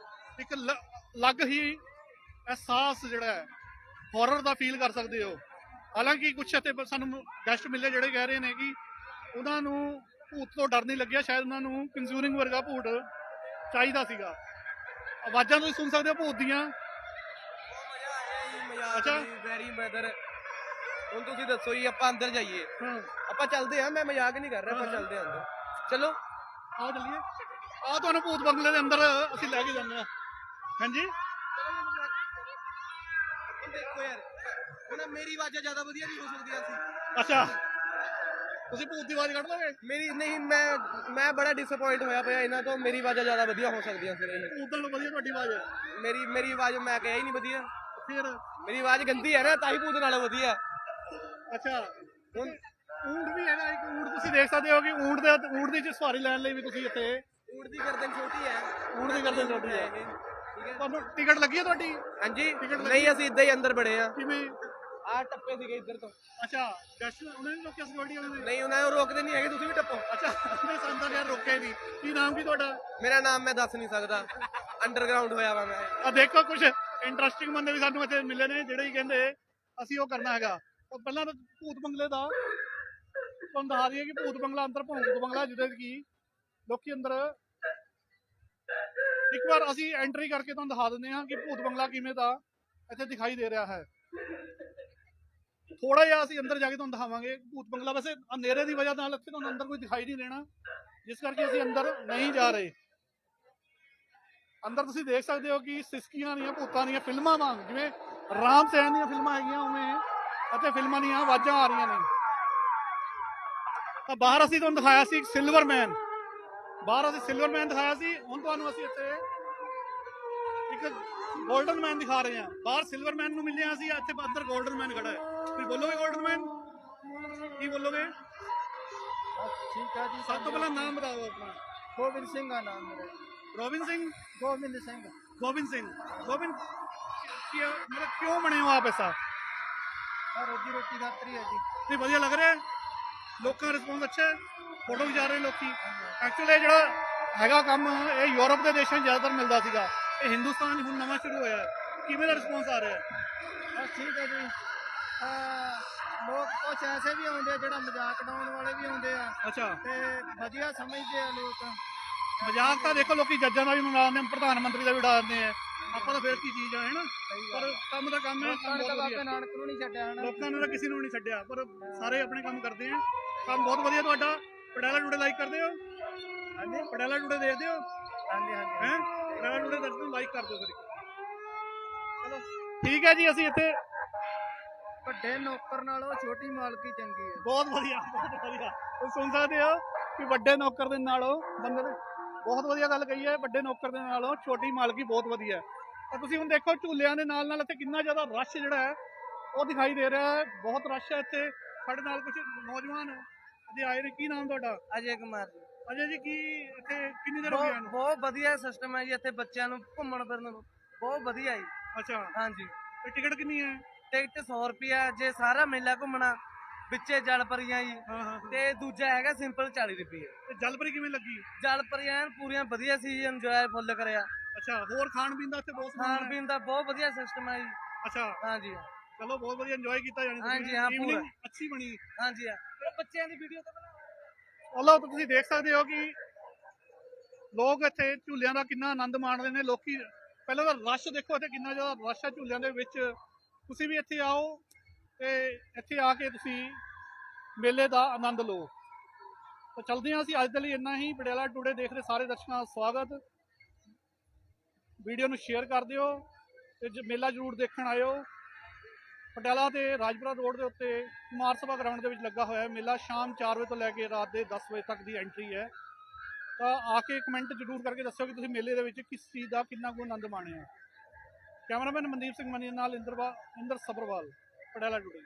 [SPEAKER 1] ਇੱਕ ਅਲੱਗ ਹੀ ਅਹਿਸਾਸ ਜਿਹੜਾ ਹੈ ਹਾਰਰ ਦਾ ਫੀਲ ਕਰ ਸਕਦੇ ਹੋ। ਹਾਲਾਂਕਿ ਕੁਝ ਇੱਥੇ ਸਾਨੂੰ ਗੈਸਟ ਮਿਲੇ ਜਿਹੜੇ ਕਹਿ ਰਹੇ ਨੇ ਕਿ ਉਹਨਾਂ ਨੂੰ ਭੂਤ ਤੋਂ ਡਰ ਨਹੀਂ ਲੱਗਿਆ ਸ਼ਾਇਦ ਉਹਨਾਂ ਨੂੰ ਕੰਜ਼ੂਰਿੰਗ ਵਰਗਾ ਭੂਤ ਚਾਹੀਦਾ ਸੀਗਾ। ਆਵਾਜ਼ਾਂ ਤੁਸੀਂ ਸੁਣ ਸਕਦੇ ਹੋ ਭੂਤ ਦੀਆਂ? ਅੱਛਾ।
[SPEAKER 4] ਵੈਰੀ ਵੈਦਰ ਹੁਣ ਤੁਸੀਂ ਦੱਸੋ ਜੀ ਆਪਾਂ ਅੰਦਰ ਜਾਈਏ।
[SPEAKER 1] ਹਾਂ।
[SPEAKER 4] ਆਪਾਂ ਚੱਲਦੇ ਆ ਮੈਂ ਮਜ਼ਾਕ ਨਹੀਂ ਕਰ ਰਿਹਾ ਆਪਾਂ। ਚੱਲਦੇ ਆ ਅੰਦਰ। ਚਲੋ।
[SPEAKER 1] ਆਓ ਚੱਲੀਏ। ਆ ਤੁਹਾਨੂੰ ਭੂਤ ਬੰਗਲੇ ਦੇ ਅੰਦਰ ਅਸੀਂ ਲੈ ਕੇ ਜਾਂਦੇ ਹਾਂ। ਹਾਂਜੀ?
[SPEAKER 4] ਦੇਖੋ ਯਾਰ। ਹੁਣ ਮੇਰੀ ਆਵਾਜ਼ਾਂ ਜ਼ਿਆਦਾ ਵਧੀਆ ਨਹੀਂ ਹੋ ਸਕਦੀਆਂ ਸੀ।
[SPEAKER 1] ਅੱਛਾ। ਤੁਸੀਂ ਭੂਤ ਦੀ ਆਵਾਜ਼ ਕੱਢ ਲਓਗੇ
[SPEAKER 4] ਮੇਰੀ ਨਹੀਂ ਮੈਂ ਮੈਂ ਬੜਾ ਡਿਸਪਾਇੰਟ ਹੋਇਆ ਪਿਆ ਇਹਨਾਂ ਤੋਂ। ਮੇਰੀ ਆਵਾਜ਼ਾਂ ਜ਼ਿਆਦਾ ਵਧੀਆ ਹੋ ਸਕਦੀਆਂ ਸੀ। ਇਹ।
[SPEAKER 1] ਭੂਤ ਨਾਲੋਂ ਵਧੀਆ ਤੁਹਾਡੀ ਆਵਾਜ਼ ਹੈ।
[SPEAKER 4] ਮੇਰੀ ਮੇਰੀ ਆਵਾਜ਼ ਮੈਂ ਕਿਹਾ ਹੀ ਨਹੀਂ ਵਧੀਆ।
[SPEAKER 1] ਫਿਰ?
[SPEAKER 4] ਮੇਰੀ ਆਵਾਜ਼ ਗੰਦੀ ਹੈ ਨਾ ਤਾਂ ਹੀ ਭੂਤ ਨਾਲੋਂ ਵਧੀਆ।
[SPEAKER 1] ਅੱਛਾ।
[SPEAKER 4] ਹੁਣ
[SPEAKER 1] ਊਂਟ ਵੀ ਹੈਗਾ ਇੱਕ ਊਂਟ ਤੁਸੀਂ ਦੇਖ ਸਕਦੇ ਹੋ ਕਿ ਊਂਟ ਦੇ ਊਂਟ ਦੀ ਸਵਾਰੀ ਲੈਣ ਲਈ ਵੀ ਤੁਸੀਂ ਇੱਥੇ
[SPEAKER 4] ਊਂਟ ਦੀ ਗਰਦਨ ਛੋਟੀ ਹੈ।
[SPEAKER 1] ਊਂਟ ਦੀ ਗਰਦਨ ਛੋਟੀ ਹੈ।
[SPEAKER 4] ਇਹ ਹੈ
[SPEAKER 1] ਤੁਹਾਨੂੰ ਟਿਕਟ ਲੱਗੀ ਹੈ ਤੁਹਾਡੀ?
[SPEAKER 4] ਹਾਂਜੀ।
[SPEAKER 1] ਟਿਕਟ ਲੱਗੀ
[SPEAKER 4] ਨਹੀਂ ਅਸੀਂ ਇੱਦਾਂ ਹੀ ਅੰਦਰ ਬੜੇ ਆ।
[SPEAKER 1] ਕਿਵੇਂ?
[SPEAKER 4] ਆ ਟੱਪੇ ਸੀਗੇ ਇੱਧਰ ਤੋਂ।
[SPEAKER 1] ਅੱਛਾ ਗੈਸਟ ਉਹਨਾਂ ਨੇ ਲੋਕਿਆ ਸਿਕਿਉਰਿਟੀ ਵਾਲੇ ਨੇ?
[SPEAKER 4] ਨਹੀਂ ਉਹਨਾਂ ਨੂੰ ਰੋਕਦੇ ਨਹੀਂ ਹੈਗੇ ਤੁਸੀਂ ਵੀ ਟੱਪੋ।
[SPEAKER 1] ਅੱਛਾ ਉਹਨੇ ਸੰਦਾਂ ਯਾਰ ਰੋਕੇ ਨਹੀਂ। ਕੀ ਨਾਮ ਕੀ ਤੁਹਾਡਾ?
[SPEAKER 4] ਮੇਰਾ ਨਾਮ ਮੈਂ ਦੱਸ ਨਹੀਂ ਸਕਦਾ। ਅੰਡਰਗਰਾਉਂਡ ਹੋਇਆ ਵਾ ਮੈਂ।
[SPEAKER 1] ਆ ਦੇਖੋ ਕੁਝ ਇੰਟਰਸਟਿੰਗ ਬੰਦੇ ਵੀ ਸਾਨੂੰ ਇੱਥੇ ਮਿਲੇ ਨੇ ਜਿਹੜੇ ਹੀ ਕਹਿੰਦੇ ਅਸੀਂ ਉਹ ਕਰਨਾ ਹੈਗਾ। ਉਹ ਪਹਿਲਾਂ ਤਾਂ ਭੂਤ ਬੰਗਲੇ ਦਾ ਤੁਹਾਨੂੰ ਦਿਖਾ ਦਈਏ ਕਿ ਭੂਤ ਬੰਗਲਾ ਅੰਦਰ ਭੂਤ ਬੰਗਲਾ ਜਿਹਦੇ ਕੀ ਲੋਕੀ ਅੰਦਰ ਇੱਕ ਵਾਰ ਅਸੀਂ ਐਂਟਰੀ ਕਰਕੇ ਤੁਹਾਨੂੰ ਦਿਖਾ ਦਿੰਦੇ ਹਾਂ ਕਿ ਭੂਤ ਬੰਗਲਾ ਕਿਵੇਂ ਦਾ ਇੱਥੇ ਦਿਖਾਈ ਦੇ ਰਿਹਾ ਹੈ। ਥੋੜਾ ਜਿਹਾ ਅਸੀਂ ਅੰਦਰ ਜਾ ਕੇ ਤੁਹਾਨੂੰ ਦਿਖਾਵਾਂਗੇ। ਭੂਤ ਬੰਗਲਾ ਵੈਸੇ ਹਨੇਰੇ ਦੀ ਵਜ੍ਹਾ ਨਾਲ ਇੱਥੇ ਤੁਹਾਨੂੰ ਅੰਦਰ ਕੋਈ ਦਿਖਾਈ ਨਹੀਂ ਦੇਣਾ। ਜਿਸ ਕਰਕੇ ਅਸੀਂ ਅੰਦਰ ਨਹੀਂ ਜਾ ਰਹੇ। ਅੰਦਰ ਤੁਸੀਂ ਦੇਖ ਸਕਦੇ ਹੋ ਕਿ ਸਿਸਕੀਆਂ ਦੀਆਂ, ਭੂਤਾਂ ਦੀਆਂ ਫਿਲਮਾਂ ਵਾਂਗ, ਜਿਵੇਂ ਰਾਮ ਸੈਨ ਦੀਆਂ ਫਿਲਮਾਂ ਹੈਗੀਆਂ ਉਵੇਂ ਅਤੇ ਫਿਲਮਾਂ ਦੀਆਂ ਆਵਾਜ਼ਾਂ ਆ ਰਹੀਆਂ ਨੇ। ਤਾਂ ਬਾਹਰ ਅਸੀਂ ਤੁਹਾਨੂੰ ਦਿਖਾਇਆ ਸੀ ਸਿਲਵਰਮੈਨ ਬਾਹਰ ਅਸੀਂ ਸਿਲਵਰਮੈਨ ਦਿਖਾਇਆ ਸੀ। ਹੁਣ ਤੁਹਾਨੂੰ ਅਸੀਂ ਇੱਥੇ ਇੱਕ 골ਡਨ ਮੈਨ ਦਿਖਾ ਰਹੇ ਆ ਬਾਹਰ ਸਿਲਵਰ ਮੈਨ ਨੂੰ ਮਿਲਿਆ ਸੀ ਇੱਥੇ ਅੰਦਰ 골ਡਨ ਮੈਨ ਖੜਾ ਹੈ। ਫਿਰ ਬੋਲੋਗੇ 골ਡਨ ਮੈਨ ਕੀ ਬੋਲੋਗੇ?
[SPEAKER 3] ਠੀਕ ਹੈ ਜੀ
[SPEAKER 1] ਸਭ ਤੋਂ ਪਹਿਲਾਂ ਨਾਮ ਬਤਾਓ ਆਪਣਾ।
[SPEAKER 3] ਗੋਬਿੰਦ ਸਿੰਘ ਦਾ ਨਾਮ ਮੇਰਾ
[SPEAKER 1] ਰੋਬਿਨ ਸਿੰਘ?
[SPEAKER 3] ਗੋਬਿੰਦ ਸਿੰਘ।
[SPEAKER 1] ਗੋਬਿੰਦ ਸਿੰਘ। ਗੋਬਿੰਦ ਕੀ ਮਤਲਬ ਕਿਉਂ ਬਣੇ ਹੋ ਆਪ ਐਸਾ?
[SPEAKER 3] ਰੋਜੀ ਰੋਟੀ ਦਾ ਤਰੀ ਹੈ ਜੀ।
[SPEAKER 1] ਨਹੀਂ ਵਧੀਆ ਲੱਗ ਰਿਹਾ ਲੋਕਾਂ ਦਾ ਰਿਸਪੌਂਸ ਅੱਛਾ ਹੈ। ਫੋਟੋ ਖਿਚਾ ਰਹੇ ਲੋਕੀ। ਐਕਚੁਅਲੀ ਜਿਹੜਾ ਹੈਗਾ ਕੰਮ ਇਹ ਯੂਰਪ ਦੇ ਦੇਸ਼ਾਂ 'ਚ ਜ਼ਿਆਦਾਤਰ ਮਿਲਦਾ ਸੀਗਾ। ਇਹ ਹਿੰਦੁਸਤਾਨ ਹੁਣ ਨਵਾਂ ਸ਼ੁਰੂ ਹੋਇਆ ਕਿਵੇਂ ਦਾ ਰਿਸਪੌਂਸ ਆ ਰਿਹਾ ਹੈ?
[SPEAKER 3] ਠੀਕ ਹੈ ਜੀ। ਅਹ ਲੋਕ ਕੁਛ ਐਸੇ ਵੀ ਆਉਂਦੇ ਆ ਜਿਹੜਾ ਮਜ਼ਾਕ ਡਾਉਣ ਵਾਲੇ ਵੀ ਆਉਂਦੇ ਆ।
[SPEAKER 1] ਅੱਛਾ।
[SPEAKER 3] ਤੇ ਵਧੀਆ ਸਮਝਦੇ ਆ ਲੋਕ।
[SPEAKER 1] ਮਜ਼ਾਕ ਤਾਂ ਦੇਖੋ ਲੋਕੀ ਜੱਜਾਂ ਦਾ ਵੀ ਉਡਾਉਂਦੇ ਨੇ ਪ੍ਰਧਾਨ ਮੰਤਰੀ ਦਾ ਵੀ ਉਡਾਉਂਦੇ ਆ। ਆਪਾਂ ਤਾਂ ਫਿਰ ਕੀ ਚੀਜ਼ ਆ ਹੈ ਨਾ ਪਰ ਕੰਮ ਦਾ ਕੰਮ ਹੈ ਕੰਮ ਬਹੁਤ
[SPEAKER 3] ਬਾਬਾ ਨਾਨਕ ਨੂੰ ਨਹੀਂ ਛੱਡਿਆ ਹਨਾ?
[SPEAKER 1] ਲੋਕਾਂ ਨੂੰ ਤਾਂ ਕਿਸੇ ਨੂੰ ਨਹੀਂ ਛੱਡਿਆ ਪਰ ਸਾਰੇ ਆਪਣੇ ਕੰਮ ਕਰਦੇ ਆ। ਕੰਮ ਬਹੁਤ ਵਧੀਆ ਤੁਹਾਡਾ। ਪਟਿਆਲਾ ਟੂਡੇ ਲਾਈਕ ਕਰਦੇ ਹੋ ਹਾਂਜੀ। ਪਟਿਆਲਾ ਟੂਡੇ ਦੇਖਦੇ ਹੋ
[SPEAKER 3] ਹਾਂਜੀ ਹਾਂਜੀ
[SPEAKER 1] ਹੈ? ਪਟਿਆਲਾ ਟੂਡੇ ਦਰਸ਼ਕ ਨੂੰ ਲਾਈਕ ਕਰ ਦਿਓ ਫਿਰ ਚਲੋ। ਠੀਕ ਹੈ ਜੀ ਅਸੀਂ ਇੱਥੇ
[SPEAKER 3] ਵੱਡੇ ਨੌਕਰ ਨਾਲੋਂ ਛੋਟੀ ਮਾਲਕੀ ਚੰਗੀ ਹੈ।
[SPEAKER 1] ਬਹੁਤ ਵਧੀਆ ਬਹੁਤ ਵਧੀਆ। ਤੁਸੀਂ ਸੁਣ ਸਕਦੇ ਹੋ ਕਿ ਵੱਡੇ ਨੌਕਰ ਦੇ ਨਾਲੋਂ ਬੰਦੇ ਬਹੁਤ ਵਧੀਆ ਗੱਲ ਕਹੀ ਹੈ ਵੱਡੇ ਨੌਕਰ ਦੇ ਨਾਲੋਂ ਛੋਟੀ ਮਾਲਕੀ ਬਹੁਤ ਵਧੀਆ ਤਾਂ ਤੁਸੀਂ ਹੁਣ ਦੇਖੋ ਝੂਲਿਆਂ ਦੇ ਨਾਲ ਨਾਲ ਇੱਥੇ ਕਿੰਨਾ ਜ਼ਿਆਦਾ ਰਸ਼ ਜਿਹੜਾ ਹੈ ਉਹ ਦਿਖਾਈ ਦੇ ਰਿਹਾ ਹੈ। ਬਹੁਤ ਰਸ਼ ਹੈ ਇੱਥੇ। ਸਾਡੇ ਨਾਲ ਕੁਝ ਨੌਜਵਾਨ ਅਜੇ ਆਏ ਨੇ ਕੀ ਨਾਮ ਤੁਹਾਡਾ?
[SPEAKER 3] ਅਜੇ ਕੁਮਾਰ
[SPEAKER 1] ਅਜੇ ਜੀ ਕੀ ਇੱਥੇ ਕਿੰਨੀ ਦੇਰ ਹੋ ਗਈ ਆਏ ਨੂੰ
[SPEAKER 3] ਬਹੁਤ ਵਧੀਆ ਸਿਸਟਮ ਹੈ ਜੀ ਇੱਥੇ ਬੱਚਿਆਂ ਨੂੰ ਘੁੰਮਣ ਫਿਰਨ ਨੂੰ। ਬਹੁਤ ਵਧੀਆ ਜੀ।
[SPEAKER 1] ਅੱਛਾ।
[SPEAKER 3] ਹਾਂਜੀ।
[SPEAKER 1] ਤੇ ਟਿਕਟ ਕਿੰਨੀ ਹੈ?
[SPEAKER 3] ਟਿਕਟ 100 ਰੁਪਿਆ ਜੇ ਸਾਰਾ ਮੇਲਾ ਘੁੰਮਣਾ ਵਿੱਚੇ ਜਲ ਪਰੀਆਂ ਜੀ।
[SPEAKER 1] ਹਾਂ ਹਾਂ
[SPEAKER 3] ਤੇ ਦੂਜਾ ਹੈਗਾ ਸਿੰਪਲ 40 ਰੁਪਏ
[SPEAKER 1] ਤੇ ਜਲਪਰੀ ਕਿਵੇਂ ਲੱਗੀ?
[SPEAKER 3] ਜਲ ਪਰੀਆਂ ਐਨ ਪੂਰੀਆਂ ਵਧੀਆ ਸੀ ਇੰਜੋਏ ਫੁੱਲ ਕਰਿਆ।
[SPEAKER 1] ਅੱਛਾ ਹੋਰ ਖਾਣ ਪੀਣ ਦਾ ਇੱਥੇ ਬਹੁਤ ਸਮਾਨ
[SPEAKER 3] ਖਾਣ
[SPEAKER 1] ਹੈ।
[SPEAKER 3] ਪੀਣ ਦਾ ਬਹੁਤ ਵਧੀਆ ਸਿਸਟਮ ਹੈ ਜੀ।
[SPEAKER 1] ਅੱਛਾ।
[SPEAKER 3] ਹਾਂਜੀ।
[SPEAKER 1] ਚਲੋ ਬਹੁਤ ਵਧੀਆ ਇੰਜੋਏ ਕੀਤਾ ਜਾਣੀ
[SPEAKER 3] ਹਾਂਜੀ, ਹਾਂ, ਪੂਰਾ।
[SPEAKER 1] ਅੱਛੀ ਬਣੀ।
[SPEAKER 3] ਹਾਂਜੀ ਆ ਬੱਚਿਆਂ ਦੀ ਵੀਡੀਓ ਤਾਂ ਬਣਾ
[SPEAKER 1] ਅੱਲਾ ਤੁਸੀਂ ਦੇਖ ਸਕਦੇ ਹੋ ਕਿ ਲੋਕ ਇੱਥੇ ਝੂਲਿਆਂ ਦਾ ਕਿੰਨਾ ਆਨੰਦ ਮਾਣਦੇ ਨੇ। ਲੋਕੀ ਪਹਿਲਾਂ ਤਾਂ ਰਸ਼ ਦੇਖੋ ਇੱਥੇ ਕਿੰਨਾ ਜ਼ਿਆਦਾ ਰਸ਼ ਹੈ ਝੂਲਿਆਂ ਦੇ ਵਿੱਚ। ਤੁਸੀਂ ਵੀ ਇੱਥੇ ਆਓ ਤੇ ਇੱਥੇ ਆ ਕੇ ਤੁਸੀਂ ਮੇਲੇ ਦਾ ਆਨੰਦ ਲਓ। ਤਾਂ ਚਲਦੇ ਹਾਂ ਅਸੀਂ, ਅੱਜ ਦੇ ਲਈ ਇੰਨਾ ਹੀ। ਪਟਿਆਲਾ ਟੂਡੇ ਦੇਖ ਰਹੇ ਸਾਰੇ ਦਰਸ਼ਕਾਂ ਦਾ ਸਵਾਗਤ। ਵੀਡੀਓ ਨੂੰ ਸ਼ੇਅਰ ਕਰ ਦਿਓ ਤੇ ਜ- ਮੇਲਾ ਜ਼ਰੂਰ ਦੇਖਣ ਆਇਓ। ਪਟਿਆਲਾ ਦੇ ਰਾਜਪੁਰਾ ਰੋਡ ਦੇ ਉੱਤੇ ਕੁਮਾਰ ਸਭਾ ਗਰਾਊਂਡ ਦੇ ਵਿੱਚ ਲੱਗਾ ਹੋਇਆ ਮੇਲਾ ਸ਼ਾਮ 4 ਵਜੇ ਤੋਂ ਲੈ ਕੇ ਰਾਤ ਦੇ 10 ਵਜੇ ਤੱਕ ਦੀ ਐਂਟਰੀ ਹੈ। ਤਾਂ ਆ ਕੇ ਕਮੈਂਟ ਜ਼ਰੂਰ ਕਰਕੇ ਦੱਸਿਓ ਕਿ ਤੁਸੀਂ ਮੇਲੇ ਦੇ ਵਿੱਚ ਕਿਸ ਚੀਜ਼ ਦਾ ਕਿੰਨਾ ਕੁ ਆਨੰਦ ਮਾਣਿਆ ਕੈਮਰਾਮੈਨ ਮਨਦੀਪ ਸਿੰਘ ਮਨੀ ਨਾਲ ਇੰਦਰਵਾ ਇੰਦਰ ਸਬਰਵਾਲ, ਪਟਿਆਲਾ ਟੂਡੇ